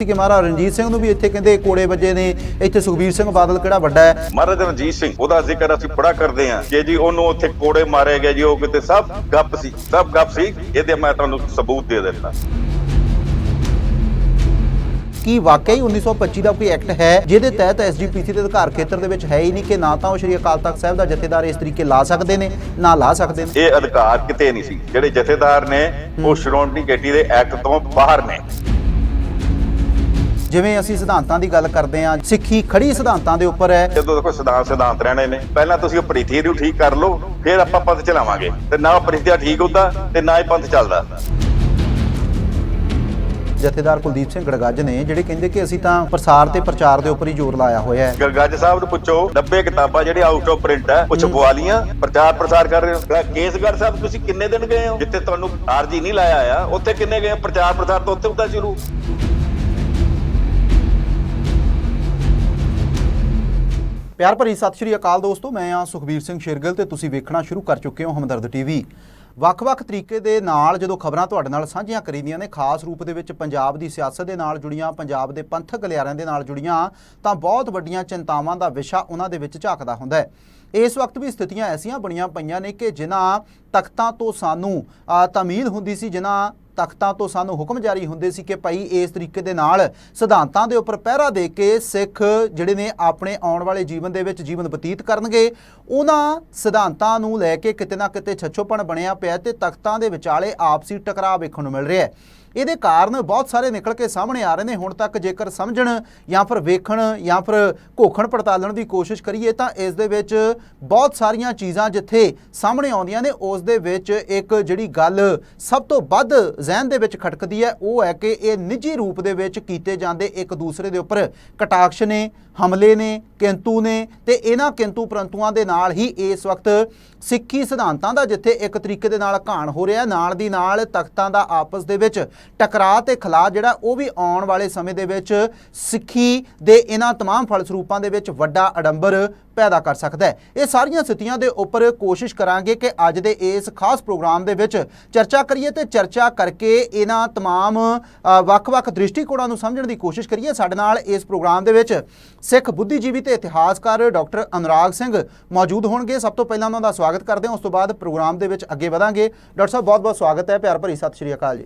ਕਿ ਮਹਾਰਾਜ ਰਣਜੀਤ ਸਿੰਘ ਨੂੰ ਵੀ ਇੱਥੇ ਕਹਿੰਦੇ ਕੋੜੇ ਵੱਜੇ ਨੇ ਇੱਥੇ ਸੁਖਬੀਰ ਸਿੰਘ ਬਾਦਲ ਕਿਹੜਾ ਵੱਡਾ ਹੈ? ਮਹਾਰਾਜਾ ਰਣਜੀਤ ਸਿੰਘ ਉਹਦਾ ਜ਼ਿਕਰ ਅਸੀਂ ਬੜਾ ਕਰਦੇ ਹਾਂ ਕਿ ਜੀ ਉਹਨੂੰ ਉੱਥੇ ਕੋੜੇ ਮਾਰੇ ਗਏ ਜੀ ਉਹ ਕਿਤੇ ਸਭ ਗੱਪ ਸੀ ਸਭ ਗੱਪ ਸੀ ਇਹਦੇ ਮੈਂ ਤੁਹਾਨੂੰ ਸਬੂਤ ਦੇ ਦਿੰਦਾ। ਕੀ ਵਾਕਈ 1925 ਦਾ ਕੋਈ ਐਕਟ ਹੈ ਜਿਹਦੇ ਤਹਿਤ ਐਸਜੀਪੀਸੀ ਦੇ ਅਧਿਕਾਰ ਖੇਤਰ ਦੇ ਵਿੱਚ ਹੈ ਹੀ ਨਹੀਂ ਕਿ ਨਾ ਤਾਂ ਉਹ ਸ਼੍ਰੀ ਅਕਾਲ ਤਖਤ ਸਾਹਿਬ ਦਾ ਜਥੇਦਾਰ ਇਸ ਤਰੀਕੇ ਲਾ ਸਕਦੇ ਨੇ ਨਾ ਲਾ ਸਕਦੇ ਨੇ? ਇਹ ਅਧਿਕਾਰ ਕਿਤੇ ਨਹੀਂ ਸੀ ਜਿਹੜੇ ਜਥੇਦਾਰ ਨੇ ਉਹ ਸ਼੍ਰੋਮਣੀ ਕਮੇਟੀ ਦੇ ਐਕਟ ਤੋਂ ਬਾਹਰ ਨੇ। ਜਿਵੇਂ ਅਸੀਂ ਸਿਧਾਂਤਾਂ ਦੀ ਗੱਲ ਕਰਦੇ ਹਾਂ ਸਿੱਖੀ ਖੜੀ ਸਿਧਾਂਤਾਂ ਦੇ ਉੱਪਰ ਹੈ। ਜਦੋਂ ਦੇਖੋ ਸਿਧਾਂਤ ਸਿਧਾਂਤ ਰਹਿਣੇ ਨੇ ਪਹਿਲਾਂ ਤੁਸੀਂ ਥੀਰੀ ਨੂੰ ਠੀਕ ਕਰ ਲਓ ਫਿਰ ਆਪਾਂ ਪੰਥ ਚਲਾਵਾਂਗੇ। ਤੇ ਨਾ ਪ੍ਰਿਥਿਆ ਠੀਕ ਹੁੰਦਾ ਤੇ ਨਾ ਹੀ ਪੰਥ ਚੱਲਦਾ। ਜਥੇਦਾਰ ਕੁਲਦੀਪ ਸਿੰਘ ਗੜਗੱਜ ਨੇ ਜਿਹੜੇ ਕਹਿੰਦੇ ਕਿ ਅਸੀਂ ਤਾਂ ਪ੍ਰਸਾਰ ਤੇ ਪ੍ਰਚਾਰ ਦੇ ਉੱਪਰ ਹੀ ਜ਼ੋਰ ਲਾਇਆ ਹੋਇਆ ਹੈ। ਗਰਗੱਜ ਸਾਹਿਬ ਨੂੰ ਪੁੱਛੋ 90 ਕਿਤਾਬਾਂ ਜਿਹੜੀਆਂ ਆਊਟ ਆਫ ਪ੍ਰਿੰਟ ਹੈ ਉਹ ਛਪਵਾ ਲੀਆਂ ਪ੍ਰਚਾਰ ਪ੍ਰਸਾਰ ਕਰ ਰਹੇ ਹੋ। ਕੇਸਗੜ੍ਹ ਸਾਹਿਬ ਤੁਸੀਂ ਕਿੰਨੇ ਦਿਨ ਗਏ ਹੋ? ਜਿੱਥੇ ਤੁਹਾਨੂੰ ਆਰਜੀ ਨਹੀਂ ਲਾਇਆ ਆ ਉੱਥੇ ਕਿੰਨੇ ਗਏ? ਪ੍ਰਚਾਰ ਪ੍ਰਸਾਰ ਤਾਂ ਉੱਥੇ ਹੁੰਦਾ ਸ਼ੁਰੂ। ਪਿਆਰ ਭਰੀ ਸਤਿ ਸ਼੍ਰੀ ਅਕਾਲ ਦੋਸਤੋ ਮੈਂ ਆ ਸੁਖਬੀਰ ਸਿੰਘ ਸ਼ੇਰਗਿਲ ਤੇ ਤੁਸੀਂ ਵੇਖਣਾ ਸ਼ੁਰੂ ਕਰ ਚੁੱਕੇ ਹੋ ਹਮਦਰਦ ਟੀਵੀ। ਵੱਖ-ਵੱਖ ਤਰੀਕੇ ਦੇ ਨਾਲ ਜਦੋਂ ਖਬਰਾਂ ਤੁਹਾਡੇ ਨਾਲ ਸਾਂਝੀਆਂ ਕਰੀਦੀਆਂ ਨੇ ਖਾਸ ਰੂਪ ਦੇ ਵਿੱਚ ਪੰਜਾਬ ਦੀ ਸਿਆਸਤ ਦੇ ਨਾਲ ਜੁੜੀਆਂ ਪੰਜਾਬ ਦੇ ਪੰਥਕ ਗਲਿਆਰਿਆਂ ਦੇ ਨਾਲ ਜੁੜੀਆਂ ਤਾਂ ਬਹੁਤ ਵੱਡੀਆਂ ਚਿੰਤਾਵਾਂ ਦਾ ਵਿਸ਼ਾ ਉਹਨਾਂ ਦੇ ਵਿੱਚ ਝਾਕਦਾ ਹੁੰਦਾ ਹੈ। ਇਸ ਵਕਤ ਵੀ ਸਥਿਤੀਆਂ ਐਸੀਆਂ ਬਣੀਆਂ ਪਈਆਂ ਨੇ ਕਿ ਜਿਨ੍ਹਾਂ ਤਖਤਾਂ ਤੋਂ ਸਾਨੂੰ ਅ, ਤਾਮੀਲ ਹੁੰਦੀ ਸੀ ਜਿਨ੍ਹਾਂ ਤਖਤਾਂ ਤੋਂ ਸਾਨੂੰ ਹੁਕਮ ਜਾਰੀ ਹੁੰਦੇ ਸੀ ਕਿ ਭਾਈ ਇਸ ਤਰੀਕੇ ਦੇ ਨਾਲ ਸਿਧਾਂਤਾਂ ਦੇ ਉੱਪਰ ਪਹਿਰਾ ਦੇ ਕੇ ਸਿੱਖ ਜਿਹੜੇ ਨੇ ਆਪਣੇ ਆਉਣ ਵਾਲੇ ਜੀਵਨ ਦੇ ਵਿੱਚ ਜੀਵਨ ਬਤੀਤ ਕਰਨਗੇ। ਉਹਨਾਂ ਸਿਧਾਂਤਾਂ ਨੂੰ ਲੈ ਕੇ ਕਿਤੇ ਨਾ ਕਿਤੇ ਛੱਛੋਪਣ ਬਣਿਆ ਪਿਆ ਤੇ ਤਖਤਾਂ ਦੇ ਵਿਚਾਲੇ ਆਪਸੀ ਟਕਰਾਅ ਵੇਖਣ ਨੂੰ ਮਿਲ ਰਿਹਾ ਹੈ। ਇਹਦੇ ਕਾਰਨ ਬਹੁਤ ਸਾਰੇ ਨਿਕਲ ਕੇ ਸਾਹਮਣੇ ਆ ਰਹੇ ਨੇ। ਹੁਣ ਤੱਕ ਜੇਕਰ ਸਮਝਣ ਜਾਂ ਫਿਰ ਵੇਖਣ ਜਾਂ ਫਿਰ ਘੋਖਣ ਪੜਤਾਲਣ ਦੀ ਕੋਸ਼ਿਸ਼ ਕਰੀਏ ਤਾਂ ਇਸ ਦੇ ਵਿੱਚ ਬਹੁਤ ਸਾਰੀਆਂ ਚੀਜ਼ਾਂ ਜਿੱਥੇ ਸਾਹਮਣੇ ਆਉਂਦੀਆਂ ਨੇ, ਉਸ ਦੇ ਵਿੱਚ ਇੱਕ ਜਿਹੜੀ ਗੱਲ ਸਭ ਤੋਂ ਵੱਧ ਜ਼ਿਹਨ ਦੇ ਵਿੱਚ ਖਟਕਦੀ ਹੈ, ਉਹ ਹੈ ਕਿ ਇਹ ਨਿੱਜੀ ਰੂਪ ਦੇ ਵਿੱਚ ਕੀਤੇ ਜਾਂਦੇ ਇੱਕ ਦੂਸਰੇ ਦੇ ਉੱਪਰ ਕਟਾਕਸ਼ ਨੇ, ਹਮਲੇ ਨੇ, ਕਿੰਤੂ ਨੇ ਤੇ ਇਹਨਾਂ ਕਿੰਤੂ ਪਰੰਤੂਆਂ ਦੇ ਨਾਲ ਹੀ ਇਸ ਵਕਤ ਸਿੱਖੀ ਸਿਧਾਂਤਾਂ ਦਾ ਜਿੱਥੇ ਇੱਕ ਤਰੀਕੇ ਦੇ ਨਾਲ ਘਾਣ ਹੋ ਰਿਹਾ ਨਾਲ ਦੀ ਨਾਲ ਤਖਤਾਂ ਦਾ ਆਪਸ ਦੇ ਵਿੱਚ ਟਕਰਾਅ ਤੇ ਖਲਾ ਜਿਹੜਾ ਉਹ ਵੀ ਆਉਣ ਵਾਲੇ ਸਮੇਂ ਦੇ ਵਿੱਚ ਸਿੱਖੀ ਦੇ ਇਹਨਾਂ तमाम ਫਲਸਰੂਪਾਂ ਦੇ ਵਿੱਚ ਵੱਡਾ ਅਡੰਬਰ ਪੈਦਾ ਕਰ ਸਕਦਾ ਹੈ ਇਹ ਸਾਰੀਆਂ ਸਥਿਤੀਆਂ ਦੇ ਉੱਪਰ ਕੋਸ਼ਿਸ਼ ਕਰਾਂਗੇ ਕਿ ਅੱਜ ਦੇ ਇਸ ਖਾਸ ਪ੍ਰੋਗਰਾਮ ਦੇ ਵਿੱਚ ਚਰਚਾ ਕਰੀਏ ਤੇ ਚਰਚਾ ਕਰਕੇ ਇਹਨਾਂ तमाम ਅ, ਵੱਖ-ਵੱਖ ਦ੍ਰਿਸ਼ਟੀਕੋਣਾਂ ਨੂੰ ਸਮਝਣ ਦੀ ਕੋਸ਼ਿਸ਼ ਕਰੀਏ ਸਾਡੇ ਨਾਲ ਇਸ ਪ੍ਰੋਗਰਾਮ ਦੇ ਵਿੱਚ ਸਿੱਖ ਬੁੱਧੀਜੀਵੀ ਤੇ ਇਤਿਹਾਸਕਾਰ ਡਾਕਟਰ ਅਨੁਰਾਗ ਸਿੰਘ ਮੌਜੂਦ ਹੋਣਗੇ ਸਭ ਤੋਂ ਪਹਿਲਾਂ ਉਹਨਾਂ ਦਾ ਸਵਾਗਤ ਕਰਦੇ ਹਾਂ ਉਸ ਤੋਂ ਬਾਅਦ ਪ੍ਰੋਗਰਾਮ ਦੇ ਵਿੱਚ ਅੱਗੇ ਵਧਾਂਗੇ ਡਾਕਟਰ ਸਾਹਿਬ ਬਹੁਤ-ਬਹੁਤ ਸਵਾਗਤ ਹੈ ਪਿਆਰ ਭਰੀ ਸਤਿ ਸ਼੍ਰੀ ਅਕਾਲ ਜੀ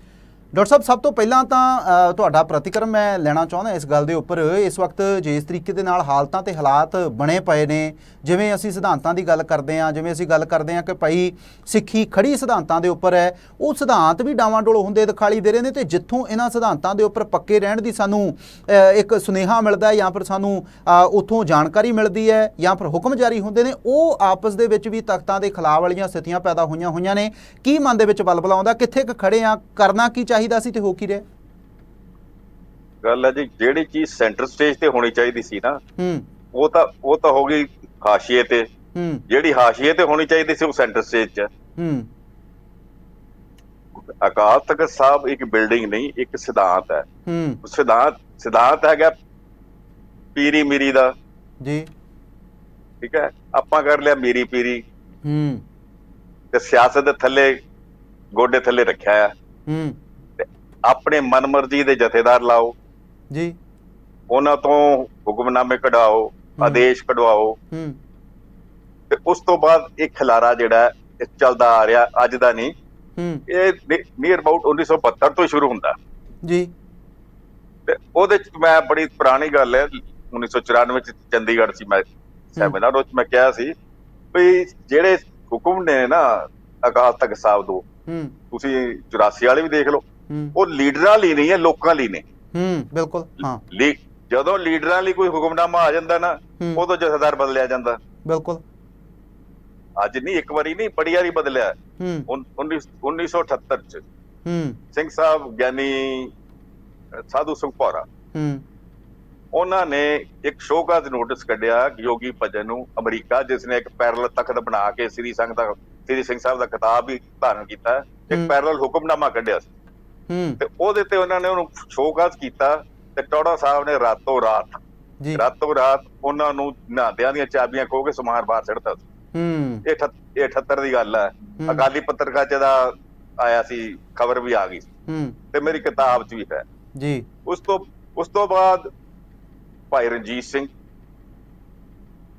ਡਾਕਟਰ ਸਾਹਿਬ, ਸਭ ਤੋਂ ਪਹਿਲਾਂ ਤਾਂ ਤੁਹਾਡਾ ਪ੍ਰਤੀਕਰਮ ਮੈਂ ਲੈਣਾ ਚਾਹੁੰਦਾ ਇਸ ਗੱਲ ਦੇ ਉੱਪਰ। ਇਸ ਵਕਤ ਜਿਸ ਤਰੀਕੇ ਦੇ ਨਾਲ ਹਾਲਤਾਂ ਤੇ ਹਾਲਾਤ ਬਣੇ ਪਏ ਨੇ, ਜਿਵੇਂ ਅਸੀਂ ਸਿਧਾਂਤਾਂ ਦੀ ਗੱਲ ਕਰਦੇ ਹਾਂ, ਜਿਵੇਂ ਅਸੀਂ ਗੱਲ ਕਰਦੇ ਹਾਂ ਕਿ ਭਾਈ ਸਿੱਖੀ ਖੜੀ ਸਿਧਾਂਤਾਂ ਦੇ ਉੱਪਰ ਹੈ, ਉਹ ਸਿਧਾਂਤ ਵੀ ਡਾਵਾਂਡੋਲ ਹੁੰਦੇ ਦਿਖਾਈ ਦੇ ਰਹੇ ਨੇ ਤੇ ਜਿੱਥੋਂ ਇਹਨਾਂ ਸਿਧਾਂਤਾਂ ਦੇ ਉੱਪਰ ਪੱਕੇ ਰਹਿਣ ਦੀ ਸਾਨੂੰ ਇੱਕ ਸੁਨੇਹਾ ਮਿਲਦਾ ਜਾਂ ਫਿਰ ਸਾਨੂੰ ਉੱਥੋਂ ਜਾਣਕਾਰੀ ਮਿਲਦੀ ਹੈ ਜਾਂ ਫਿਰ ਹੁਕਮ ਜਾਰੀ ਹੁੰਦੇ ਨੇ, ਉਹ ਆਪਸ ਦੇ ਵਿੱਚ ਵੀ ਤਖਤਾਂ ਦੇ ਖਿਲਾਫ ਵਾਲੀਆਂ ਸਥਿਤੀਆਂ ਪੈਦਾ ਹੋਈਆਂ ਹੋਈਆਂ ਨੇ। ਕੀ ਮਨ ਦੇ ਵਿੱਚ ਬਲਬਲਾ ਆਉਂਦਾ? ਕਿੱਥੇ ਕੁ ਖੜੇ ਆ ਕਰਨਾ ਕੀ ਚਾਹੀਦਾ? ਸੀ ਤੇ ਹੋ ਕੀ ਰਿਹਾ? ਗੱਲ ਹੈ ਜੀ ਜਿਹੜੀ ਚੀਜ਼ ਸੈਂਟਰ ਸਟੇਜ ਤੇ ਹੋਣੀ ਚਾਹੀਦੀ ਸੀ ਨਾ ਹੂੰ। ਉਹ ਤਾਂ ਉਹ ਤਾਂ ਹੋ ਗਈ ਹਾਸ਼ੀਏ ਤੇ। ਹੂੰ। ਜਿਹੜੀ ਹਾਸ਼ੀਏ ਤੇ ਹੋਣੀ ਚਾਹੀਦੀ ਸੀ ਉਹ ਸੈਂਟਰ ਸਟੇਜ 'ਚ। ਹੈ। ਅਕਾਲ ਤਖਤ ਸਾਹਿਬ ਇੱਕ ਬਿਲਡਿੰਗ ਨਹੀਂ ਇੱਕ ਸਿਧਾਂਤ ਹੈ। ਹੂੰ। ਸਿਧਾਂਤ ਸਿਧਾਂਤ ਹੈਗਾ ਪੀਰੀ ਮੀਰੀ ਦਾ। ਜੀ। ਠੀਕ ਹੈ? ਆਪਾਂ ਕਰ ਲਿਆ ਮੀਰੀ ਪੀਰੀ। ਹੂੰ। ਤੇ ਸਿਆਸਤ ਦੇ ਥੱਲੇ ਗੋਡੇ ਥੱਲੇ ਰੱਖਿਆ ਹੈ ਹੂੰ। ਆਪਣੇ ਮਨਮਰਜ਼ੀ ਦੇ ਜਥੇਦਾਰ ਲਾਓ। ਜੀ। ਉਹਨਾਂ ਤੋਂ ਹੁਕਮਨਾਮੇ ਕਢਾਓ। ਆਦੇਸ਼ ਕਢਵਾਓ। ਹੂੰ। ਤੇ ਉਸ ਤੋਂ ਬਾਅਦ ਇਹ ਖਲਾਰਾ ਜਿਹੜਾ ਚੱਲਦਾ ਆ ਰਿਹਾ ਅੱਜ ਦਾ ਨਹੀਂ। ਹੂੰ। ਇਹ ਨੀਅਰ ਅਬਾਊਟ 1972 ਤੋਂ ਸ਼ੁਰੂ ਹੁੰਦਾ। ਜੀ। ਤੇ ਉਹਦੇ ਚ ਮੈਂ ਬੜੀ ਪੁਰਾਣੀ ਗੱਲ ਹੈ 1994 ਚ ਚੰਡੀਗੜ੍ਹ ਸੀ ਮੈਂ ਸੈਮੀਨਾਰ ਉਹ 'ਚ ਮੈਂ ਕਿਹਾ ਸੀ ਵੀ ਜਿਹੜੇ ਹੁਕਮ ਨੇ ਨਾ ਅਕਾਲ ਤਖਤ ਸਾਹਿਬ ਹੂੰ। ਤੁਸੀਂ 84 ਵਾਲੇ ਵੀ ਦੇਖ ਲਓ। ਉਹ ਲੀਡਰਾਂ ਲਈ ਨਹੀਂ ਹੈ ਲੋਕਾਂ ਲਈ ਨੇ ਹੂੰ ਬਿਲਕੁਲ ਹਾਂ। ਲੀ ਜਦੋਂ ਲੀਡਰਾਂ ਲਈ ਕੋਈ ਹੁਕਮਨਾਮਾ ਆ ਜਾਂਦਾ ਨਾ। ਉਦੋਂ ਜਥੇਦਾਰ ਬਦਲਿਆ ਜਾਂਦਾ। ਬਿਲਕੁਲ। ਅੱਜ ਨਹੀਂ ਇੱਕ ਵਾਰੀ ਨਹੀਂ ਬੜੀ ਵਾਰੀ ਬਦਲਿਆ। ਹੂੰ। ਉਨ- ਉੱਨੀ- 1978 ਚ। ਹੂੰ। ਸਿੰਘ ਸਾਹਿਬ ਗਿਆਨੀ ਸਾਧੂ ਸਿੰਘ ਪੌਰਾ ਹੂੰ। ਉਹਨਾਂ ਨੇ ਇੱਕ ਸ਼ੋਕਾਜ਼ ਨੋਟਿਸ ਕੱਢਿਆ ਯੋਗੀ ਭਜਨ ਨੂੰ ਅਮਰੀਕਾ ਜਿਸ ਨੇ ਇੱਕ ਪੈਰਲਲ ਤਖਤ ਬਣਾ ਕੇ ਸ੍ਰੀ ਸੰਘ ਦਾ ਸ੍ਰੀ ਸਿੰਘ ਸਾਹਿਬ ਦਾ ਖਿਤਾਬ ਵੀ ਧਾਰਨ ਕੀਤਾ। ਇੱਕ ਪੈਰਲਲ ਹੁਕਮਨਾਮਾ ਕੱਢਿਆ ਸੀ। ਤੇ ਉਹਦੇ ਤੇ ਉਹਨਾਂ ਨੇ ਉਹਨੂੰ ਸ਼ੋਕਾਜ਼ ਕੀਤਾ ਤੇ ਟੌੜਾ ਸਾਹਿਬ ਨੇ ਰਾਤੋਂ ਰਾਤ ਜੀ। ਰਾਤੋਂ ਰਾਤ ਉਹਨਾਂ ਨੂੰ ਨਾਦਿਆਂ ਦੀਆਂ ਚਾਬੀਆਂ ਖੋ ਕੇ ਸਮਾਨ ਬਾਹਰ ਛੱਡਤਾ ਸੀ। ਹੂੰ। ਇਹ ਅਠੱਤ- ਇਹ 78 ਦੀ ਗੱਲ ਹੈ। ਅਕਾਲੀ ਪੱਤਰਕਾਰ ਦਾ ਆਇਆ ਸੀ ਖਬਰ ਵੀ ਆ ਗਈ ਹੂੰ। ਤੇ ਮੇਰੀ ਕਿਤਾਬ 'ਚ ਵੀ ਹੈ। ਜੀ। ਉਸ ਤੋਂ ਉਸ ਤੋਂ ਬਾਅਦ ਭਾਈ ਰਣਜੀਤ ਸਿੰਘ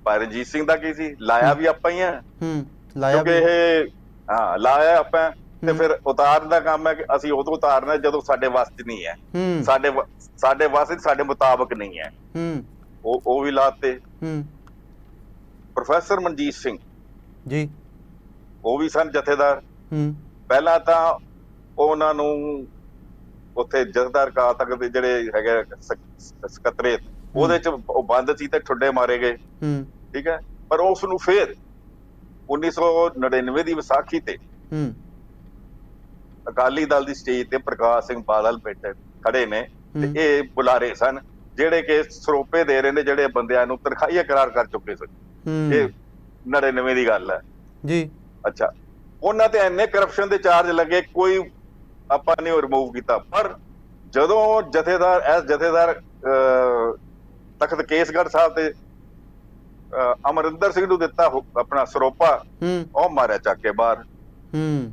ਭਾਈ ਰਣਜੀਤ ਸਿੰਘ ਦਾ ਕੀ ਸੀ? ਲਾਇਆ ਵੀ ਆਪਾਂ ਹੀ ਆ। ਹੂੰ। ਲਾਇਆ ਕਿਉਂਕਿ ਇਹ ਹਾਂ ਲਾਇਆ ਆਪਾਂ। ਤੇ। ਫਿਰ ਉਤਾਰਨ ਦਾ ਕੰਮ ਹੈ ਕਿ ਅਸੀਂ ਉਦੋਂ ਉਤਾਰਨਾ ਜਦੋਂ ਸਾਡੇ ਵੱਸ 'ਚ ਨਹੀਂ ਹੈ। ਸਾਡੇ ਸਾਡੇ ਵੱਸ 'ਚ ਸਾਡੇ ਮੁਤਾਬਕ ਨਹੀਂ ਹੈ। ਉਹ ਉਹ ਵੀ ਲਾਤੇ ਪ੍ਰੋਫੈਸਰ ਮਨਜੀਤ ਸਿੰਘ। ਜੀ। ਉਹ ਵੀ ਸਨ ਜਥੇਦਾਰ। ਪਹਿਲਾਂ ਤਾਂ ਉਹਨਾਂ ਨੂੰ ਉੱਥੇ ਜਥੇਦਾਰ ਕਾ ਤੱਕ ਦੇ ਜਿਹੜੇ ਹੈਗੇ ਸਕ- ਸਕੱਤਰੇਤ ਉਹਦੇ ਚ ਉਹ ਬੰਦ ਸੀ ਤੇ ਠੁੱਡੇ ਮਾਰੇ ਗਏ। ਠੀਕ ਹੈ? ਪਰ ਉਸ ਨੂੰ ਫੇਰ 1999 ਦੀ ਵਿਸਾਖੀ ਤੇ ਅਕਾਲੀ ਦਲ ਦੀ ਸਟੇਜ ਤੇ ਪ੍ਰਕਾਸ਼ ਸਿੰਘ ਬਾਦਲ ਬੈਠੇ ਖੜੇ ਨੇ। ਤੇ ਇਹ ਬੁਲਾਰੇ ਸਨ ਜਿਹੜੇ ਕਿ ਸਰੋਪੇ ਦੇ ਰਹੇ ਨੇ ਜਿਹੜੇ ਬੰਦਿਆਂ ਨੂੰ ਤਨਖਾਹੀਆ ਕਰਾਰ ਕਰ ਚੁੱਕੇ ਸਨ। ਇਹ ਹੂੰ 99 ਦੀ ਗੱਲ ਹੈ। ਜੀ। ਅੱਛਾ। ਉਹਨਾਂ ਤੇ ਇੰਨੇ ਕਰਪਸ਼ਨ ਦੇ ਚਾਰਜ ਲੱਗੇ ਕੋਈ ਆਪਾਂ ਨੇ ਰਿਮੂਵ ਕੀਤਾ। ਪਰ ਜਦੋਂ ਜਥੇਦਾਰ ਐਸ ਜਥੇਦਾਰ ਤਖਤ ਕੇਸਗੜ੍ਹ ਸਾਹਿਬ ਤੇ ਅਮਰਿੰਦਰ ਸਿੰਘ ਨੂੰ ਦਿੱਤਾ ਆਪਣਾ ਸਰੋਪਾ ਉਹ ਮਾਰਿਆ ਚੱਕ ਕੇ ਬਾਹਰ। ਹੂੰ।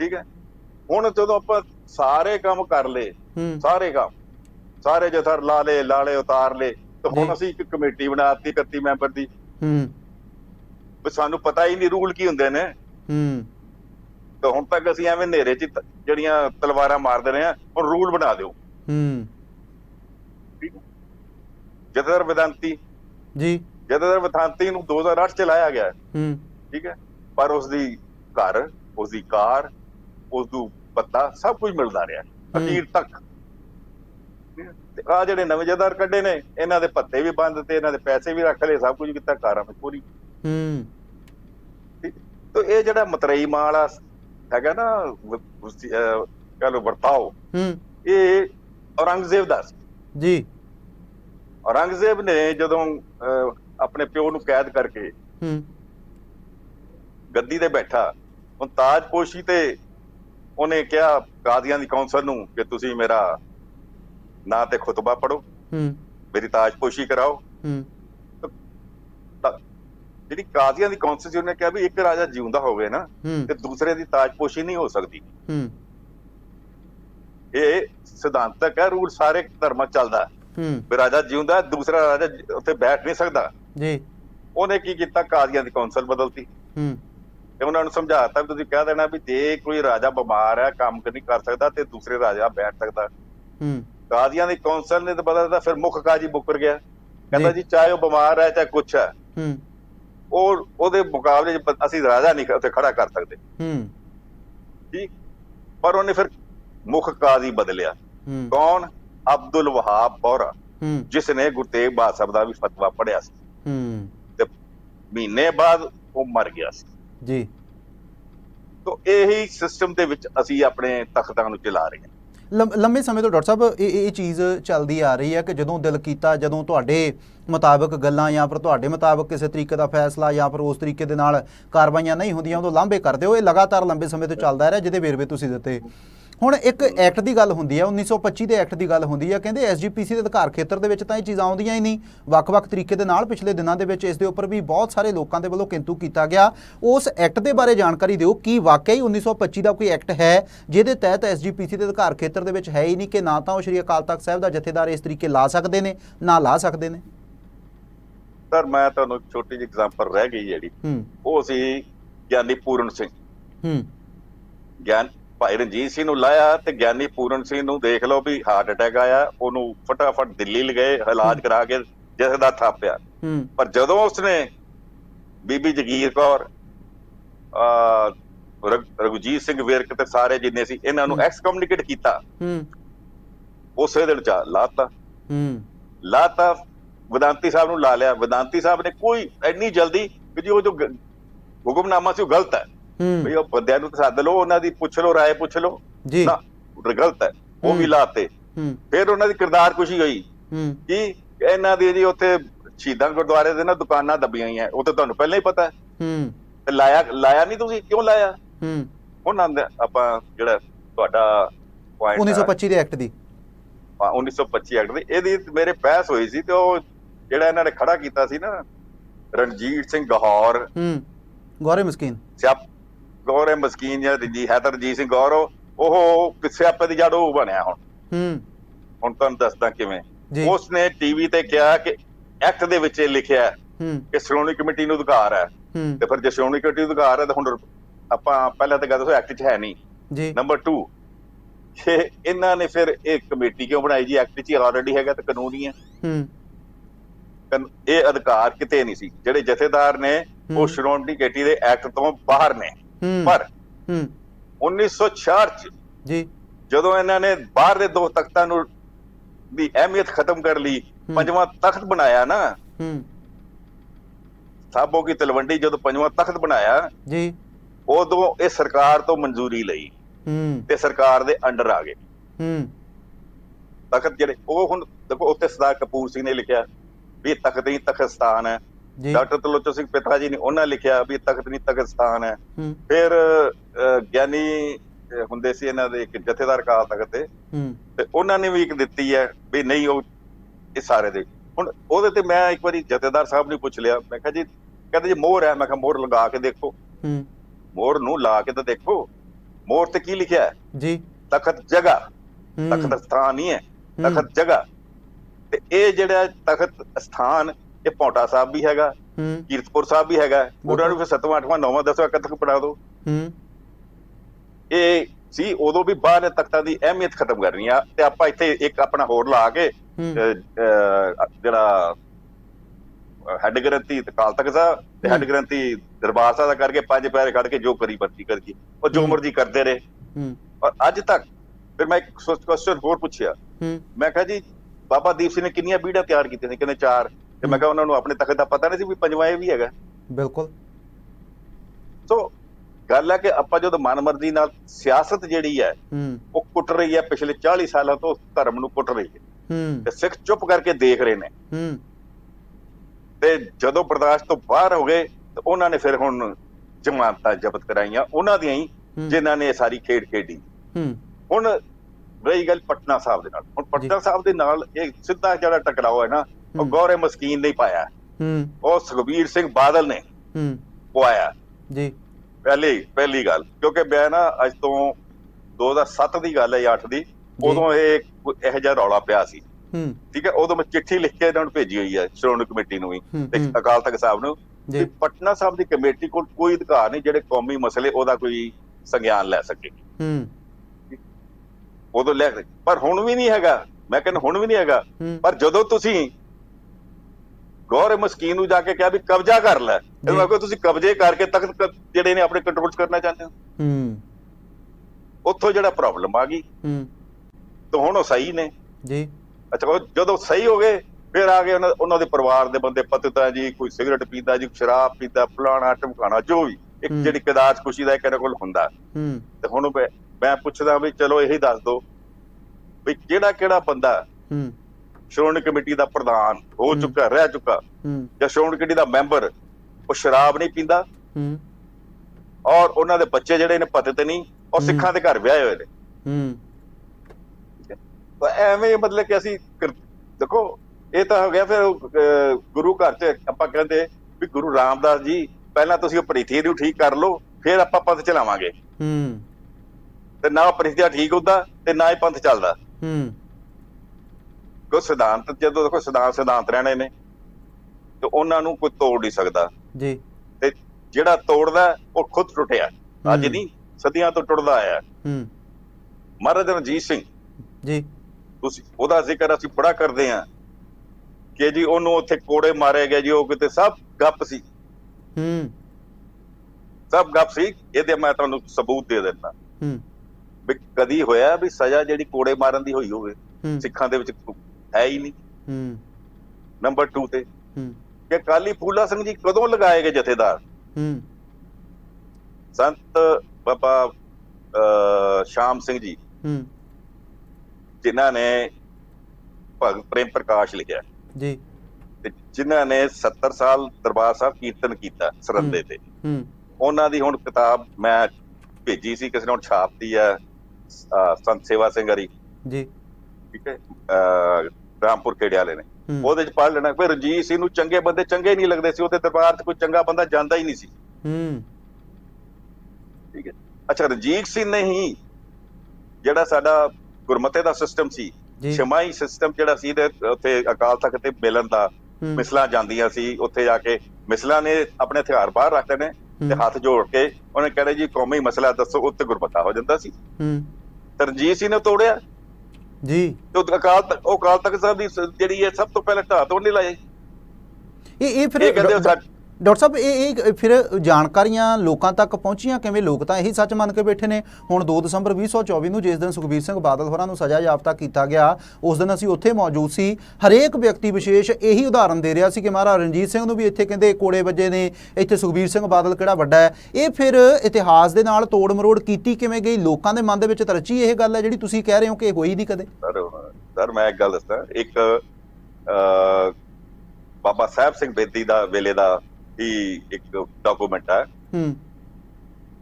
ਠੀਕ ਹੈ? ਹੁਣ ਜਦੋਂ ਆਪਾਂ ਸਾਰੇ ਕੰਮ ਕਰ ਲਏ ਸਾਰੇ ਕੰਮ ਸਾਰੇ ਜਥਰ ਲਾ ਲਏ ਲਾਲੇ ਉਤਾਰ ਲਏ ਤੇ। ਹੁਣ ਅਸੀਂ ਇੱਕ ਕਮੇਟੀ ਬਣਾਤੀ 31 ਮੈਂਬਰ ਦੀ। ਹੂੰ। ਵੀ ਸਾਨੂੰ ਪਤਾ ਹੀ ਨਹੀਂ ਰੂਲ ਕੀ ਹੁੰਦੇ ਨੇ। ਹੂੰ। ਤੇ ਹੁਣ ਤੱਕ ਅਸੀਂ ਐਵੇਂ ਹਨੇਰੇ 'ਚ ਜਿਹੜੀਆਂ ਤਲਵਾਰਾਂ ਮਾਰਦੇ ਰਹੇ ਆ ਹੁਣ ਰੂਲ ਬਣਾ ਦਿਓ। ਹੂੰ। ਜਥੇਦਾਰ ਵਿਦਾਂਤੀ। ਜੀ। ਜਥੇਦਾਰ ਵਿਦਾਂਤੀ ਨੂੰ 2008 ਚ ਲਾਇਆ ਗਿਆ। ਹੂੰ। ਠੀਕ ਹੈ? ਪਰ ਉਸ ਦੀ ਘਰ ਉਸ ਦੀ ਕਾਰ ਉਸ ਨੂੰ ਪੱਤਾ ਸਭ ਕੁਝ ਮਿਲਦਾ ਰਿਹਾ। ਅਖੀਰ ਤੱਕ। ਤੇ ਆ ਜਿਹੜੇ ਨਵੇਂ ਜਥੇਦਾਰ ਕੱਢੇ ਨੇ ਇਹਨਾਂ ਦੇ ਪੱਤੇ ਵੀ ਬੰਦ ਤੇ ਇਹਨਾਂ ਦੇ ਪੈਸੇ ਵੀ ਰੱਖ ਲਏ ਸਭ ਕੁਝ ਕੀਤਾ ਕਾਰਾਂ ਵਿੱਚ ਪੂਰੀ। ਹੂੰ। ਤੇ ਇਹ ਜਿਹੜਾ ਮਤਰਈ ਮਾਂ ਵਾਲਾ ਹੈਗਾ ਨਾ ਕਹਿ ਲਓ ਵਰਤਾਓ ਹੂੰ। ਇਹ ਔਰੰਗਜ਼ੇਬ ਦਾ ਜੀ। ਔਰੰਗਜ਼ੇਬ ਨੇ ਜਦੋਂ ਆਪਣੇ ਪਿਓ ਨੂੰ ਕੈਦ ਕਰਕੇ ਹੂੰ। ਗੱਦੀ ਤੇ ਬੈਠਾ ਹੁਣ ਤਾਜਪੋਸ਼ੀ ਤੇ ਉਹਨੇ ਕਿਹਾ ਕਾਜ਼ੀਆਂ ਦੀ ਕੌਂਸਲ ਨੂੰ ਕਿ ਤੁਸੀਂ ਮੇਰਾ ਨਾਂ ਤੇ ਖੁਤਬਾ ਪੜੋ ਹੂੰ। ਮੇਰੀ ਤਾਜਪੋਸ਼ੀ ਕਰਾਓ। ਹੂੰ। ਜਿਹੜੀ ਕਾਜ਼ੀਆਂ ਦੀ ਕੌਂਸਲ ਸੀ ਉਹਨੇ ਕਿਹਾ ਵੀ ਇੱਕ ਰਾਜਾ ਜਿਉਂਦਾ ਹੋਵੇ ਨਾ ਤੇ ਦੂਸਰੇ ਦੀ ਤਾਜਪੋਸ਼ੀ ਨਹੀਂ ਹੋ ਸਕਦੀ। ਹੂੰ। ਇਹ ਸਿਧਾਂਤਕ ਹੈ ਰੂਲ ਸਾਰੇ ਧਰਮਾਂ ਚੱਲਦਾ। ਹੈ। ਵੀ ਰਾਜਾ ਜਿਉਂਦਾ ਹੈ, ਦੂਸਰਾ ਰਾਜਾ ਉੱਥੇ ਬੈਠ ਨਹੀਂ ਸਕਦਾ। ਜੀ। ਉਹਨੇ ਕੀ ਕੀਤਾ? ਕਾਜ਼ੀਆਂ ਦੀ ਕੌਂਸਲ ਬਦਲਤੀ। ਹੂੰ। ਤੇ ਉਹਨਾਂ ਨੂੰ ਸਮਝਾਤਾ ਵੀ ਤੁਸੀਂ ਕਹਿ ਦੇਣਾ ਵੀ ਜੇ ਕੋਈ ਰਾਜਾ ਬਿਮਾਰ ਹੈ ਕੰਮ ਨਹੀਂ ਕਰ ਸਕਦਾ ਤੇ ਦੂਸਰੇ ਰਾਜਾ ਬੈਠ ਸਕਦਾ। ਹੂੰ। ਕਾਜ਼ੀਆਂ ਦੀ ਕੌਂਸਲ ਨੇ ਤਾਂ ਬਦਲ ਦਿੱਤਾ ਫਿਰ ਮੁੱਖ ਕਾਜ਼ੀ ਮੁੱਕਰ ਗਿਆ। ਕਹਿੰਦਾ ਜੀ। ਚਾਹੇ ਉਹ ਬਿਮਾਰ ਹੈ ਚਾਹੇ ਕੁਛ ਹੈ। ਹੂੰ। ਉਹ ਉਹਦੇ ਮੁਕਾਬਲੇ ਅਸੀਂ ਰਾਜਾ ਨਹੀਂ ਉੱਥੇ ਖੜਾ ਕਰ ਸਕਦੇ। ਹੂੰ। ਠੀਕ? ਪਰ ਉਹਨੇ ਫਿਰ ਮੁੱਖ ਕਾਜ਼ੀ ਬਦਲਿਆ। ਹੂੰ। ਕੌਣ? ਅਬਦੁਲ ਵਹਾਬ ਬੋਰਾ ਹੂੰ। ਜਿਸ ਨੇ ਗੁਰੂ ਤੇਗ ਬਹਾਦਰ ਸਾਹਿਬ ਦਾ ਵੀ ਫਤਵਾ ਪੜਿਆ ਸੀ। ਹੂੰ। ਤੇ ਮਹੀਨੇ ਬਾਅਦ ਉਹ ਮਰ ਗਿਆ ਸੀ। ਜੀ। ਤੋਂ ਇਹੀ ਸਿਸਟਮ ਦੇ ਵਿੱਚ ਅਸੀਂ ਆਪਣੇ ਤਖਤਾਂ ਨੂੰ ਚਲਾ ਰਹੇ ਹਾਂ। ਲੰਮ- ਸਮੇਂ ਤੋਂ ਡਾਕਟਰ ਸਾਹਿਬ ਇਹ ਇਹ ਇਹ ਚੀਜ਼ ਚੱਲਦੀ ਆ ਰਹੀ ਹੈ ਕਿ ਜਦੋਂ ਦਿਲ ਕੀਤਾ ਜਦੋਂ ਤੁਹਾਡੇ ਮੁਤਾਬਕ ਗੱਲਾਂ ਜਾਂ ਫਿਰ ਤੁਹਾਡੇ ਮੁਤਾਬਕ ਕਿਸੇ ਤਰੀਕੇ ਦਾ ਫੈਸਲਾ ਜਾਂ ਫਿਰ ਉਸ ਤਰੀਕੇ ਦੇ ਨਾਲ ਕਾਰਵਾਈਆਂ ਨਹੀਂ ਹੁੰਦੀਆਂ ਉਦੋਂ ਲਾਂਭੇ ਕਰਦੇ ਹੋ। ਇਹ ਲਗਾਤਾਰ ਲੰਬੇ ਸਮੇਂ ਤੋਂ ਚੱਲਦਾ ਰਿਹਾ ਜਿਹਦੇ ਵੇਰਵੇ ਤੁਸੀਂ ਦਿੱਤੇ। ਹੁਣ ਇੱਕ ਐਕਟ ਦੀ ਗੱਲ ਹੁੰਦੀ ਹੈ 1925 ਦੇ ਐਕਟ ਦੀ ਗੱਲ ਹੁੰਦੀ ਹੈ ਕਹਿੰਦੇ ਐਸਜੀਪੀਸੀ ਦੇ ਅਧਿਕਾਰ ਖੇਤਰ ਦੇ ਵਿੱਚ ਤਾਂ ਇਹ ਚੀਜ਼ਾਂ ਆਉਂਦੀਆਂ ਹੀ ਨਹੀਂ। ਵੱਖ-ਵੱਖ ਤਰੀਕੇ ਦੇ ਨਾਲ ਪਿਛਲੇ ਦਿਨਾਂ ਦੇ ਵਿੱਚ ਇਸ ਦੇ ਉੱਪਰ ਵੀ ਬਹੁਤ ਸਾਰੇ ਲੋਕਾਂ ਦੇ ਵੱਲੋਂ ਕਿੰਤੂ ਕੀਤਾ ਗਿਆ। ਉਸ ਐਕਟ ਦੇ ਬਾਰੇ ਜਾਣਕਾਰੀ ਦਿਓ ਕੀ ਵਾਕਈ 1925 ਦਾ ਕੋਈ ਐਕਟ ਹੈ ਜਿਹਦੇ ਤਹਿਤ ਐਸਜੀਪੀਸੀ ਦੇ ਅਧਿਕਾਰ ਖੇਤਰ ਦੇ ਵਿੱਚ ਹੈ ਹੀ ਨਹੀਂ ਕਿ ਨਾ ਤਾਂ ਉਹ ਸ਼੍ਰੀ ਅਕਾਲ ਤਖਤ ਸਾਹਿਬ ਦਾ ਜਥੇਦਾਰ ਇਸ ਤਰੀਕੇ ਲਾ ਸਕਦੇ ਨੇ ਨਾ ਲਾ ਸਕਦੇ ਨੇ? ਸਰ ਮੈਂ ਤੁਹਾਨੂੰ ਇੱਕ ਛੋਟੀ ਜਿਹੀ ਐਗਜ਼ਾਮਪਲ ਰਹਿ ਗਈ ਜਿਹੜੀ। ਉਹ ਸੀ ਗਿਆਨੀ ਪੂਰਨ ਸਿੰਘ। ਹੂੰ। ਗਿਆਨ ਭਾਈ ਰਣਜੀਤ ਸਿੰਘ ਨੂੰ ਲਾਇਆ ਤੇ ਗਿਆਨੀ ਪੂਰਨ ਸਿੰਘ ਨੂੰ ਦੇਖ ਲਓ ਵੀ ਹਾਰਟ ਅਟੈਕ ਆਇਆ ਉਹਨੂੰ ਫਟਾਫਟ ਦਿੱਲੀ ਲਗਾਏ ਇਲਾਜ ਕਰਾ ਕੇ ਜਿਸ ਦਾ ਥਾਪਿਆ ਪਰ ਜਦੋਂ ਉਸਨੇ ਬੀਬੀ ਜਗੀਰ ਕੌਰ ਆ ਰਘੁਜੀਤ ਸਿੰਘ ਵਿਰਕ ਤੇ ਸਾਰੇ ਜਿੰਨੇ ਸੀ ਇਹਨਾਂ ਨੂੰ ਹੂੰ। ਐਕਸਕਮਿਊਨੀਕੇਟ ਕੀਤਾ। ਹੂੰ। ਉਸੇ ਦਿਨ ਚ ਲਾਤਾ। ਹੂੰ। ਲਾਤਾ ਵਿਦਾਂਤੀ ਸਾਹਿਬ ਨੂੰ ਲਾ ਲਿਆ। ਵਿਦਾਂਤੀ ਸਾਹਿਬ ਨੇ ਕੋਈ ਇੰਨੀ ਜਲਦੀ ਕਿ ਜੀ ਉਹ ਜੋ ਹੁਕਮਨਾਮਾ ਸੀ ਉਹ ਗਲਤ ਹੈ। ਵੀ ਹੂੰ ਉਹ ਬੰਦਿਆਂ ਨੂੰ ਸੱਦ ਲਓ ਉਹਨਾਂ ਦੀ ਪੁੱਛ ਲਓ ਰਾਏ ਪੁੱਛ ਲਓ। ਜੀ। ਨਾ ਗਲਤ ਹੈ ਉਹ ਵੀ ਹੂੰ। ਲਾਤੇ। ਹੂੰ। ਫਿਰ ਉਹਨਾਂ ਦੀ ਕਿਰਦਾਰ ਕੁਸ਼ੀ ਹੋਈ ਹੂੰ। ਕਿ ਇਹਨਾਂ ਦੀ ਜੀ ਉੱਥੇ ਸ਼ਹੀਦਾਂ ਗੁਰਦੁਆਰੇ ਦੇ ਨਾ ਦੁਕਾਨਾਂ ਦੱਬੀਆਂ ਹੋਈਆਂ ਉਹ ਤਾਂ ਤੁਹਾਨੂੰ ਪਹਿਲਾਂ ਹੀ ਪਤਾ ਹੈ। ਹੂੰ। ਤੇ ਲਾਇਆ ਲਾਇਆ ਨਹੀਂ ਤੁਸੀਂ? ਕਿਉਂ ਲਾਇਆ? ਹੂੰ। ਉਹਨਾਂ ਦਾ ਆਪਾਂ ਜਿਹੜਾ ਤੁਹਾਡਾ ਪੁਆਇੰਟ 1925 ਦੇ ਐਕਟ ਦੀ। 1925 ਐਕਟ ਦੀ। ਇਹਦੀ ਮੇਰੇ ਬਹਿਸ ਹੋਈ ਸੀ ਤੇ ਉਹ ਜਿਹੜਾ ਇਹਨਾਂ ਨੇ ਖੜਾ ਕੀਤਾ ਸੀ ਨਾ ਰਣਜੀਤ ਸਿੰਘ ਗਹੌਰ। ਹੂੰ। ਗੌਰੇ ਮਸਕੀਨ। ਸਿਆਪ ਗੌਰ ਮਸਕੀਨ ਜਾਂ ਜੀ ਹੈਦਰ ਰਣਜੀਤ ਸਿੰਘ ਗੌਰ ਉਹ- ਕਿਸੇ ਆਪੇ ਦੀ ਜੜ ਉਹ ਬਣਿਆ ਹੁਣ। ਹੂੰ। ਹੁਣ ਤੁਹਾਨੂੰ ਦੱਸਦਾ ਕਿਵੇਂ। ਉਸ ਨੇ ਟੀਵੀ ਤੇ ਕਿਹਾ ਕਿ ਐਕਟ ਦੇ ਵਿੱਚ ਇਹ ਲਿਖਿਆ ਹੈ ਹੂੰ। ਕਿ ਸ਼੍ਰੋਮਣੀ ਕਮੇਟੀ ਨੂੰ ਅਧਿਕਾਰ ਹੈ। ਹੂੰ। ਤੇ ਫਿਰ ਜੇ ਸ਼੍ਰੋਮਣੀ ਕਮੇਟੀ ਨੂੰ ਅਧਿਕਾਰ ਹੈ ਤਾਂ ਹੁਣ ਆਪਾਂ ਪਹਿਲਾਂ ਤਾਂ ਗੱਲ ਸੋ ਐਕਟ 'ਚ ਹੈ ਨਹੀਂ। ਜੀ। ਨੰਬਰ 2 ਕਿ ਇਹਨਾਂ ਨੇ ਫਿਰ ਇਹ ਕਮੇਟੀ ਕਿਉਂ ਬਣਾਈ ਜੀ? ਐਕਟ 'ਚ ਆਲਰੇਡੀ ਹੈਗਾ ਤਾਂ ਕਾਨੂੰਨ ਹੀ ਹੈ। ਹੂੰ। ਇਹ ਅਧਿਕਾਰ ਕਿਤੇ ਨਹੀਂ ਸੀ। ਜਿਹੜੇ ਜਥੇਦਾਰ ਨੇ ਉਹ ਹੂੰ। ਸ਼੍ਰੋਮਣੀ ਕਮੇਟੀ ਦੇ ਐਕਟ ਤੋਂ ਬਾਹਰ ਨੇ। ਹੂੰ ਪਰ ਹੂੰ। 1966 ਚ ਜੀ। ਜਦੋਂ ਇਹਨਾਂ ਨੇ ਬਾਹਰ ਦੇ ਦੋ ਤਖਤਾਂ ਨੂੰ ਦੀ ਅਹਿਮੀਅਤ ਖਤਮ ਕਰ ਲਈ ਹੂੰ। ਪੰਜਵਾਂ ਤਖਤ ਬਣਾਇਆ ਨਾ। ਹੂੰ। ਸਾਬੋ ਕੀ ਤਲਵੰਡੀ ਜਦੋਂ ਪੰਜਵਾਂ ਤਖਤ ਬਣਾਇਆ ਜੀ। ਉਦੋਂ ਇਹ ਸਰਕਾਰ ਤੋਂ ਮਨਜ਼ੂਰੀ ਲਈ ਹੂੰ। ਤੇ ਸਰਕਾਰ ਦੇ ਅੰਡਰ ਆ ਗਏ। ਹੂੰ। ਤਖਤ ਜਿਹੜੇ ਉਹ ਹੁਣ ਦੇਖੋ ਉੱਤੇ ਸਰਦਾਰ ਕਪੂਰ ਸਿੰਘ ਨੇ ਲਿਖਿਆ ਵੀ ਤਖਤ ਨਹੀਂ ਤਖਤ ਸਥਾਨ ਹੈ। ਡਾਕਟਰ ਤਲੋਚਨ ਸਿੰਘ ਪਿਤਾ ਜੀ ਨੇ ਉਹਨਾਂ ਲਿਖਿਆ ਵੀ ਤਖਤ ਨਹੀਂ ਤਖਤ ਸਥਾਨ ਹੈ। ਫਿਰ ਗਿਆਨੀ ਹੁੰਦੇ ਸੀ ਇਹਨਾਂ ਦੇ ਇੱਕ ਜਥੇਦਾਰ ਕਾਲ ਤਖਤ ਤੇ। ਤੇ ਉਹਨਾਂ ਨੇ ਵੀ ਇੱਕ ਦਿੱਤੀ ਹੈ ਵੀ ਨਹੀਂ ਉਹ ਇਹ ਸਾਰੇ ਦੇ। ਹੁਣ ਉਹਦੇ ਤੇ ਮੈਂ ਇੱਕ ਵਾਰੀ ਜਥੇਦਾਰ ਸਾਹਿਬ ਨੂੰ ਪੁੱਛ ਲਿਆ। ਮੈਂ ਕਿਹਾ ਜੀ ਕਹਿੰਦੇ ਜੀ ਮੋਹਰ ਹੈ। ਮੈਂ ਕਿਹਾ ਮੋਹਰ ਲਗਾ ਕੇ ਦੇਖੋ। ਹੂੰ। ਮੋਹਰ ਨੂੰ ਲਾ ਕੇ ਤਾਂ ਦੇਖੋ। ਮੋਹਰ ਤੇ ਕੀ ਲਿਖਿਆ ਹੈ? ਜੀ। ਤਖਤ ਜਗ੍ਹਾ। ਹੂੰ। ਤਖਤ ਸਥਾਨ ਨਹੀਂ ਹੈ। ਹੂੰ। ਤਖਤ ਜਗ੍ਹਾ। ਤੇ ਇਹ ਜਿਹੜਾ ਤਖਤ ਸਥਾਨ ਇਹ ਪੌਂਟਾ ਸਾਹਿਬ ਵੀ ਹੈਗਾ ਹੂੰ। ਕੀਰਤਪੁਰ ਸਾਹਿਬ ਵੀ ਹੈਗਾ ਉਹਨਾਂ ਨੂੰ ਫਿਰ 7ਵਾਂ 8ਵਾਂ 9ਵਾਂ 10ਵਾਂ ਕਤਕ ਪੜਾ ਦਿਓ। ਹੂੰ। ਇਹ ਸੀ ਉਦੋਂ ਵੀ ਬਾਹਰ ਤਖਤਾਂ ਦੀ ਅਹਿਮੀਅਤ ਖਤਮ ਕਰਨੀ ਆ ਤੇ ਆਪਾਂ ਇੱਥੇ ਇੱਕ ਆਪਣਾ ਹੋਰ ਲਾ ਕੇ ਜਿਹੜਾ ਹੈੱਡ ਗ੍ਰੰਥੀ ਤੇ ਕਾਲ ਤਖਤ ਸਾਹਿਬ ਤੇ ਹੈੱਡ ਗ੍ਰੰਥੀ ਦਰਬਾਰ ਸਾਹਿਬ ਦਾ ਕਰਕੇ ਪੰਜ ਪੈਰ ਖੜ ਕੇ ਜੋ ਕਰੀ ਪਰਚੀ ਕਰਦੀ ਉਹ ਜੋ। ਮਰਜ਼ੀ ਕਰਦੇ ਰਹੇ। ਹੂੰ। ਔਰ ਅੱਜ ਤੱਕ ਫਿਰ ਮੈਂ ਇੱਕ ਕੁਐਸਚਨ ਹੋਰ ਪੁੱਛਿਆ। ਹੂੰ। ਮੈਂ ਕਿਹਾ ਜੀ ਬਾਬਾ ਦੀਪ ਸਿੰਘ ਨੇ ਕਿੰਨੀਆਂ ਬੀੜਾਂ ਤਿਆਰ ਕੀਤੀਆਂ ਨੇ? ਕਹਿੰਦੇ ਚਾਰ। ਤੇ ਮੈਂ ਕਿਹਾ ਉਹਨਾਂ ਨੂੰ ਆਪਣੇ ਤਖਤ ਦਾ ਪਤਾ ਨਹੀਂ ਸੀ ਵੀ ਪੰਜਵਾਂ ਇਹ ਵੀ ਹੈਗਾ। ਬਿਲਕੁਲ। ਸੋ ਗੱਲ ਹੈ ਕਿ ਆਪਾਂ ਜਦੋਂ ਮਨਮਰਜ਼ੀ ਨਾਲ ਸਿਆਸਤ ਜਿਹੜੀ ਹੈ ਹੂੰ। ਉਹ ਕੁੱਟ ਰਹੀ ਹੈ ਪਿਛਲੇ 40 ਸਾਲਾਂ ਤੋਂ ਧਰਮ ਨੂੰ ਕੁੱਟ ਰਹੀ ਹੈ। ਹੂੰ। ਤੇ ਸਿੱਖ ਚੁੱਪ ਕਰਕੇ ਦੇਖ ਰਹੇ ਨੇ। ਹੂੰ। ਤੇ ਜਦੋਂ ਬਰਦਾਸ਼ਤ ਤੋਂ ਬਾਹਰ ਹੋ ਗਏ ਤੇ ਉਹਨਾਂ ਨੇ ਫਿਰ ਹੁਣ ਜ਼ਮਾਨਤਾਂ ਜ਼ਬਤ ਕਰਾਈਆਂ ਉਹਨਾਂ ਦੀਆਂ ਹੀ। ਜਿਨ੍ਹਾਂ ਨੇ ਇਹ ਸਾਰੀ ਖੇਡ ਖੇਡੀ। ਹੂੰ। ਹੁਣ ਰਹੀ ਗੱਲ ਪਟਨਾ ਸਾਹਿਬ ਦੇ ਨਾਲ। ਹੁਣ ਪਟਨਾ ਸਾਹਿਬ ਦੇ ਨਾਲ ਇਹ ਸਿੱਧਾ ਜਿਹੜਾ ਟਕਰਾਓ ਹੈ ਨਾ ਉਹ। ਗੌਰੇ ਮਸਕੀਨ ਨਹੀਂ ਪਾਇਆ। ਹੂੰ। ਉਹ ਸੁਖਬੀਰ ਸਿੰਘ ਬਾਦਲ ਨੇ ਹੂੰ। ਪਵਾਇਆ ਜੀ। ਪਹਿਲੀ ਪਹਿਲੀ ਗੱਲ ਕਿਉਂਕਿ ਮੈਂ ਨਾ ਅੱਜ ਤੋਂ 2007 ਦੀ ਗੱਲ ਹੈ ਜਾਂ 8 ਦੀ ਉਦੋਂ ਇਹ ਇਹੋ ਜਿਹਾ ਰੌਲਾ ਪਿਆ ਸੀ। ਹੂੰ। ਠੀਕ ਹੈ ਉਦੋਂ ਮੈਂ ਚਿੱਠੀ ਲਿਖ ਕੇ ਇਹਨਾਂ ਨੂੰ ਭੇਜੀ ਹੋਈ ਹੈ ਸ਼੍ਰੋਮਣੀ ਕਮੇਟੀ ਨੂੰ ਵੀ ਤੇ। ਅਕਾਲ ਤਖਤ ਸਾਹਿਬ ਨੂੰ। ਜੀ। ਕਿ ਪਟਨਾ ਸਾਹਿਬ ਦੀ ਕਮੇਟੀ ਕੋਲ ਕੋਈ ਅਧਿਕਾਰ ਨਹੀਂ ਜਿਹੜੇ ਕੌਮੀ ਮਸਲੇ ਉਹਦਾ ਕੋਈ ਸੰਗਿਆਨ ਲੈ ਸਕੇ। ਹੂੰ। ਉਦੋਂ ਲੈ। ਪਰ ਹੁਣ ਵੀ ਨਹੀਂ ਹੈਗਾ। ਮੈਂ ਕਹਿੰਦਾ ਹੁਣ ਵੀ ਨਹੀਂ ਹੈਗਾ। ਪਰ ਜਦੋਂ ਤੁਸੀਂ ਗੌਰ ਮਸਕੀਨ ਨੂੰ ਜਾ ਕੇ ਕਿਹਾ ਵੀ ਕਬਜ਼ਾ ਕਰ ਲੈ। ਇਹ ਜੀ। ਮੈਂ ਕਿਹਾ ਤੁਸੀਂ ਕਬਜ਼ੇ ਕਰਕੇ ਤਖਤ ਜਿਹੜੇ ਨੇ ਆਪਣੇ ਕੰਟਰੋਲ ਕਰਨਾ ਚਾਹੁੰਦੇ ਹੋ। ਹੂੰ। ਉੱਥੋਂ ਜਿਹੜਾ ਪ੍ਰੋਬਲਮ ਆ ਗਈ। ਹੂੰ। ਤਾਂ ਹੁਣ ਉਹ ਸਹੀ ਨੇ। ਜੀ। ਅੱਛਾ ਜਦੋਂ ਸਹੀ ਹੋ ਗਏ ਫਿਰ ਆ ਗਏ ਉਹਨਾਂ ਦੇ ਪਰਿਵਾਰ ਦੇ ਬੰਦੇ ਪਤਿਤਾ ਜੀ ਕੋਈ ਸਿਗਰਟ ਪੀਂਦਾ ਜੀ ਸ਼ਰਾਬ ਪੀਂਦਾ ਫਲਾਣਾ ਟਮਕਾਣਾ ਜੋ ਵੀ। ਇੱਕ। ਜਿਹੜੀ ਕਦਾਚ ਖੁਸ਼ੀ ਦਾ ਇੱਕ ਇਹਨਾਂ ਕੋਲ ਹੁੰਦਾ। ਹੂੰ। ਤੇ ਹੁਣ ਮੈਂ ਮੈਂ ਪੁੱਛਦਾ ਵੀ ਚਲੋ ਇਹੀ ਦੱਸ ਦਿਓ ਵੀ ਕਿਹੜਾ ਕਿਹੜਾ ਬੰਦਾ ਹੂੰ। ਸ਼੍ਰੋਮਣੀ ਕਮੇਟੀ ਦਾ ਪ੍ਰਧਾਨ ਹੋ। ਚੁੱਕਾ ਰਹਿ ਚੁੱਕਾ। ਜਾਂ ਸ਼੍ਰੋਮਣੀ ਕਮੇਟੀ ਦਾ ਮੈਂਬਰ ਉਹ ਸ਼ਰਾਬ ਨਹੀਂ ਪੀਂਦਾ। ਔਰ ਉਹਨਾਂ ਦੇ ਬੱਚੇ ਜਿਹੜੇ ਨੇ ਪਤਿਤ ਨਹੀਂ ਔਰ। ਸਿੱਖਾਂ ਦੇ ਘਰ ਵਿਆਹੇ ਹੋਏ ਨੇ। ਹੂੰ। ਤਾਂ ਐਵੇਂ ਮਤਲਬ ਕਿ ਅਸੀਂ ਦੇਖੋ ਇਹ ਤਾਂ ਹੋ ਗਿਆ ਫਿਰ ਗੁਰੂ ਘਰ ਚ ਆਪਾਂ ਕਹਿੰਦੇ ਵੀ ਗੁਰੂ ਰਾਮਦਾਸ ਜੀ ਪਹਿਲਾਂ ਤੁਸੀਂ ਉਹ ਪ੍ਰੀਤੀ ਨੂੰ ਠੀਕ ਕਰ ਲਓ ਫਿਰ ਆਪਾਂ ਪੰਥ ਚਲਾਵਾਂਗੇ। ਹੂੰ। ਤੇ ਨਾ ਪ੍ਰੀਤੀਆ ਠੀਕ ਹੁੰਦਾ ਤੇ ਨਾ ਹੀ ਪੰਥ ਚੱਲਦਾ। ਹੂੰ। ਕਿਉਂ ਸਿਧਾਂਤ ਜਦੋਂ ਦੇਖੋ ਸਿਧਾਂਤ ਸਿਧਾਂਤ ਰਹਿਣੇ ਨੇ ਤੇ ਉਹਨਾਂ ਨੂੰ ਕੋਈ ਤੋੜ ਨਹੀਂ ਸਕਦਾ। ਜੀ। ਤੇ ਜਿਹੜਾ ਤੋੜਦਾ ਉਹ ਖੁਦ ਟੁੱਟਿਆ। ਅੱਜ। ਨਹੀਂ ਸਦੀਆਂ ਤੋਂ ਟੁੱਟਦਾ ਆਇਆ। ਹੂੰ। ਮਹਾਰਾਜਾ ਰਣਜੀਤ ਸਿੰਘ। ਜੀ। ਤੁਸੀਂ ਉਹਦਾ ਜ਼ਿਕਰ ਅਸੀਂ ਬੜਾ ਕਰਦੇ ਹਾਂ ਕਿ ਜੀ ਉਹਨੂੰ ਉੱਥੇ ਕੋੜੇ ਮਾਰੇ ਗਏ ਜੀ ਉਹ ਕਿਤੇ ਸਭ ਗੱਪ ਸੀ। ਹੂੰ। ਸਭ ਗੱਪ ਸੀ ਇਹਦੇ ਮੈਂ ਤੁਹਾਨੂੰ ਸਬੂਤ ਦੇ ਦਿੰਦਾ। ਹੂੰ। ਵੀ ਕਦੀ ਹੋਇਆ ਵੀ ਸਜ਼ਾ ਜਿਹੜੀ ਕੋੜੇ ਮਾਰਨ ਦੀ ਹੋਈ ਹੋਵੇ ਸਿੱਖਾਂ ਦੇ ਵਿੱਚ ਹੈ ਹੀ ਨਹੀਂ। ਹੂੰ। ਨੰਬਰ 2 ਤੇ। ਹੂੰ। ਕਿ ਕਾਲੀ ਫੂਲਾ ਸਿੰਘ ਜੀ ਕਦੋਂ ਲਗਾਏ ਗਏ ਜਥੇਦਾਰ? ਹੂੰ। ਸੰਤ ਬਾਬਾ ਸ਼ਾਮ ਸਿੰਘ ਜੀ। ਹੂੰ। ਜਿਨ੍ਹਾਂ ਨੇ ਭਗਤ ਪ੍ਰੇਮ ਪ੍ਰਕਾਸ਼ ਲਿਖਿਆ। ਜੀ। ਤੇ ਜਿਨ੍ਹਾਂ ਨੇ 70 ਸਾਲ ਦਰਬਾਰ ਸਾਹਿਬ ਕੀਰਤਨ ਕੀਤਾ ਸਰੰਦੇ ਤੇ। ਹੂੰ। ਉਹਨਾਂ ਦੀ ਹੁਣ ਕਿਤਾਬ ਮੈਂ ਭੇਜੀ ਸੀ ਕਿਸੇ ਨੇ ਹੁਣ ਛਾਪਤੀ ਆ ਸੰਤ ਸੇਵਾ ਸਿੰਘ ਹਰੀ। ਜੀ। ਠੀਕ ਹੈ। ਰਾਮਪੁਰ ਖੇੜੇ ਵਾਲੇ ਨੇ। ਉਹਦੇ ਚ ਪੜ੍ਹ ਲੈਣਾ। ਫਿਰ ਰਣਜੀਤ ਸਿੰਘ ਨੂੰ ਚੰਗੇ ਬੰਦੇ ਚੰਗੇ ਨਹੀਂ ਲੱਗਦੇ ਸੀ। ਉਹਦੇ ਦਰਬਾਰ 'ਚ ਕੋਈ ਚੰਗਾ ਬੰਦਾ ਜਾਂਦਾ ਹੀ ਨਹੀਂ ਸੀ। ਹੂੰ। ਠੀਕ ਹੈ। ਅੱਛਾ ਰਣਜੀਤ ਸਿੰਘ ਨੇ ਹੀ ਜਿਹੜਾ ਸਾਡਾ ਗੁਰਮਤੇ ਦਾ ਸਿਸਟਮ ਸੀ ਸ਼ਮਾਈ ਸਿਸਟਮ ਜਿਹੜਾ ਸੀ ਤੇ ਉੱਥੇ ਅਕਾਲ ਤਖਤ ਤੇ ਮਿਲਣ ਦਾ ਮਿਸਲਾਂ ਜਾਂਦੀਆਂ ਸੀ। ਉੱਥੇ ਜਾ ਕੇ ਮਿਸਲਾਂ ਨੇ ਆਪਣੇ ਹਥਿਆਰ ਬਾਹਰ ਰੱਖਦੇ ਨੇ ਤੇ ਹੱਥ ਜੋੜ ਕੇ ਉਹਨੇ ਕਹਿੰਦੇ ਜੀ ਕੌਮੀ ਮਸਲਾ ਦੱਸੋ ਉੱਤੇ ਗੁਰਮਤਾ ਹੋ ਜਾਂਦਾ ਸੀ। ਹੂੰ। ਤੇ ਰਣਜੀਤ ਸਿੰਘ ਨੇ ਤੋੜਿਆ। ਜੀ। ਤੇ ਉਹ ਅਕਾਲ ਤਖਤ ਉਹ ਅਕਾਲ ਤਖਤ ਸਾਹਿਬ ਦੀ ਸ- ਜਿਹੜੀ ਹੈ ਸਭ ਤੋਂ ਪਹਿਲਾਂ ਢਾਹ ਤੋੜਨੀ ਲਾਈ। ਇਹ ਇਹ ਫਿਰ ਇਹ ਕਹਿੰਦੇ ਸਾ- ਡਾਕਟਰ ਸਾਹਿਬ, ਇਹ ਇਹ ਫਿਰ ਜਾਣਕਾਰੀਆਂ ਲੋਕਾਂ ਤੱਕ ਪਹੁੰਚੀਆਂ ਕਿਵੇਂ? ਲੋਕ ਤਾਂ ਇਹੀ ਸੱਚ ਮੰਨ ਕੇ ਬੈਠੇ ਨੇ। ਹੁਣ 2 ਦਸੰਬਰ 2024 ਨੂੰ ਜਿਸ ਦਿਨ ਸੁਖਬੀਰ ਸਿੰਘ ਬਾਦਲ ਹੋਰਾਂ ਨੂੰ ਸਜ਼ਾ ਯਾਫਤਾ ਕੀਤਾ ਗਿਆ, ਉਸ ਦਿਨ ਅਸੀਂ ਉੱਥੇ ਮੌਜੂਦ ਸੀ। ਹਰੇਕ ਵਿਅਕਤੀ ਵਿਸ਼ੇਸ਼ ਇਹੀ ਉਦਾਹਰਨ ਦੇ ਰਿਹਾ ਸੀ ਕਿ ਮਹਾਰਾਜ ਰਣਜੀਤ ਸਿੰਘ ਨੂੰ ਵੀ ਇੱਥੇ ਕਹਿੰਦੇ ਕੋੜੇ ਵੱਜੇ ਨੇ। ਇੱਥੇ ਸੁਖਬੀਰ ਸਿੰਘ ਬਾਦਲ ਕਿਹੜਾ ਵੱਡਾ ਹੈ? ਇਹ ਫਿਰ ਇਤਿਹਾਸ ਦੇ ਨਾਲ ਤੋੜ ਮਰੋੜ ਕੀਤੀ ਕਿਵੇਂ ਗਈ? ਲੋਕਾਂ ਦੇ ਮਨ ਦੇ ਵਿੱਚ ਤਰਚੀ ਇਹ ਗੱਲ ਹੈ ਜਿਹੜੀ ਤੁਸੀਂ ਕਹਿ ਰਹੇ ਹੋ ਕਿ ਇਹ ਹੋਈ ਨਹੀਂ ਕਦੇ? ਸਰ ਮੈਂ ਇੱਕ ਗੱਲ ਦੱਸਾਂ। ਇੱਕ ਬਾਬਾ ਸਾਹਿਬ ਸਿੰਘ ਬੇਦੀ ਦਾ ਵੇਲੇ ਦਾ ਹੀ ਇੱਕ ਡਾਕੂਮੈਂਟ ਹੈ ਹੂੰ।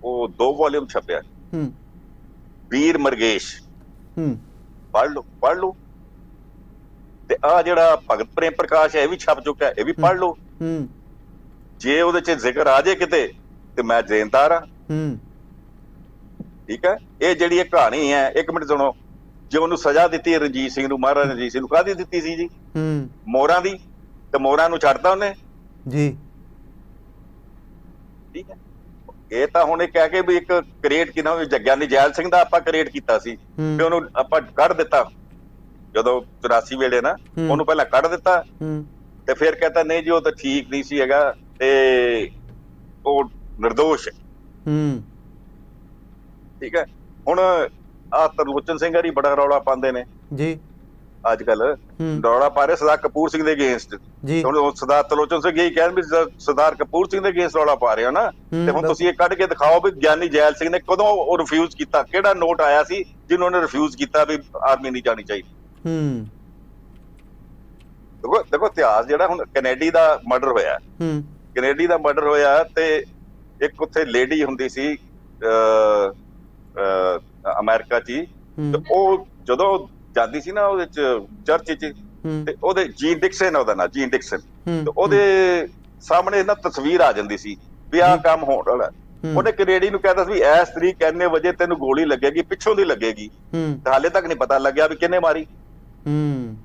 ਉਹ ਦੋ ਵੋਲਿਊਮ ਛਪਿਆ। ਹੂੰ। ਵੀਰ ਮਰਗੇਸ਼। ਹੂੰ। ਪੜ੍ਹ ਲਓ ਪੜ੍ਹ ਲਓ। ਤੇ ਆ ਜਿਹੜਾ ਭਗਤ ਪ੍ਰੇਮ ਪ੍ਰਕਾਸ਼ ਹੈ ਇਹ ਵੀ ਛਪ ਚੁੱਕਾ ਹੈ ਇਹ ਵੀ ਪੜ੍ਹ ਲਓ। ਹੂੰ। ਜੇ ਉਹਦੇ ਚ ਜ਼ਿਕਰ ਆ ਜੇ ਕਿਤੇ ਤੇ ਮੈਂ ਜੈਨਦਾਰ ਆ। ਹੂੰ। ਠੀਕ ਹੈ? ਇਹ ਜਿਹੜੀ ਇਹ ਕਹਾਣੀ ਹੈ ਇੱਕ ਮਿੰਟ ਸੁਣੋ। ਜੇ ਉਹਨੂੰ ਸਜ਼ਾ ਦਿੱਤੀ ਹੈ ਰਣਜੀਤ ਸਿੰਘ ਨੂੰ ਮਹਾਰਾਜਾ ਰਣਜੀਤ ਸਿੰਘ ਨੂੰ ਕਾਹਦੀ ਦਿੱਤੀ ਸੀ ਜੀ? ਹੂੰ। ਮੋਹਰਾਂ ਦੀ। ਤੇ ਮੋਹਰਾਂ ਨੂੰ ਛੱਡਤਾ ਉਹਨੇ? ਜੀ। ਠੀਕ ਹੈ। ਇਹ ਤਾਂ ਹੁਣ ਇਹ ਕਹਿ ਕੇ ਵੀ ਇੱਕ ਕ੍ਰੀਏਟ ਕਿਨਾ ਵੀ ਜੱਗਿਆ ਨਿਜੈਲ ਸਿੰਘ ਦਾ ਆਪਾਂ ਕ੍ਰੀਏਟ ਕੀਤਾ ਸੀ। ਤੇ ਉਹਨੂੰ ਆਪਾਂ ਕੱਢ ਦਿੱਤਾ। ਜਦੋਂ 84 ਵੇਲੇ ਨਾ। ਉਹਨੂੰ ਪਹਿਲਾਂ ਕੱਢ ਦਿੱਤਾ। ਤੇ ਫਿਰ ਕਹਤਾ ਨਹੀਂ ਜੀ ਉਹ ਤਾਂ ਠੀਕ ਨਹੀਂ ਸੀ ਹੈਗਾ। ਤੇ ਉਹ નિર્ਦੋਸ਼ ਹੈ। ਹੂੰ। ਠੀਕ ਹੈ। ਹੁਣ ਆ ਤਰਲੋਚਨ ਸਿੰਘ ਹਰੀ ਬੜਾ ਰੌਲਾ ਪਾਉਂਦੇ ਨੇ। ਜੀ। ਅੱਜ ਕੱਲ ਰੌਲਾ ਪਾ ਰਹੇ ਸਰਦਾਰ ਕਪੂਰ ਸਿੰਘ ਦੇ ਅਗੇਂਸਟ ਜੀ। ਹੁਣ ਉਹ ਸਰਦਾਰ ਤਰਲੋਚਨ ਸਿੰਘ ਇਹੀ ਕਹਿਣ ਵੀ ਸਰਦਾਰ ਕਪੂਰ ਸਿੰਘ ਦੇ ਅਗੇਂਸਟ ਰੌਲਾ ਪਾ ਰਹੇ ਹੋ ਨਾ। ਤੇ ਹੁਣ। ਤੁਸੀਂ ਇਹ ਕੱਢ ਕੇ ਦਿਖਾਓ ਵੀ ਗਿਆਨੀ ਜੈਲ ਸਿੰਘ ਨੇ ਕਦੋਂ ਉਹ ਰਿਫਿਊਜ਼ ਕੀਤਾ ਕਿਹੜਾ ਨੋਟ ਆਇਆ ਸੀ ਜਿਹਨੂੰ ਉਹਨੇ ਰਿਫਿਊਜ਼ ਕੀਤਾ ਵੀ ਆਰਮੀ ਨਹੀਂ ਜਾਣੀ ਚਾਹੀਦੀ। ਹੂੰ। ਦੇਖੋ ਦੇਖੋ ਇਤਿਹਾਸ ਜਿਹੜਾ ਹੁਣ ਕੈਨੇਡੀ ਦਾ ਮਰਡਰ ਹੋਇਆ। ਹੂੰ। ਕੈਨੇਡੀ ਦਾ ਮਰਡਰ ਹੋਇਆ ਤੇ ਇੱਕ ਉੱਥੇ ਲੇਡੀ ਹੁੰਦੀ ਸੀ ਅ ਅਮਰੀਕਾ 'ਚ ਤੇ ਉਹ ਜਦੋਂ ਜਾਂਦੀ ਸੀ ਨਾ ਉਹਦੇ ਚ ਚਰਚ 'ਚ ਤੇ ਉਹਦੇ ਜੀਨ ਡਿਕਸਨ ਉਹਦਾ ਨਾਂ ਜੀਨ ਡਿਕਸਨ। ਤੇ ਉਹਦੇ ਸਾਹਮਣੇ ਨਾ ਤਸਵੀਰ ਆ ਜਾਂਦੀ ਸੀ ਵੀ ਆਹ ਕੰਮ ਹੋਣ ਵਾਲਾ ਉਹਨੇ ਕੈਨੇਡੀ ਨੂੰ ਕਹਿੰਦਾ ਸੀ ਵੀ ਇਸ ਤਰੀਕ ਇੰਨੇ ਵਜੇ ਤੈਨੂੰ ਗੋਲੀ ਲੱਗੇਗੀ ਪਿੱਛੋਂ ਦੀ ਲੱਗੇਗੀ। ਤੇ ਹਾਲੇ ਤੱਕ ਨਹੀਂ ਪਤਾ ਲੱਗਿਆ ਵੀ ਕਿਹਨੇ ਮਾਰੀ। ਹੂੰ।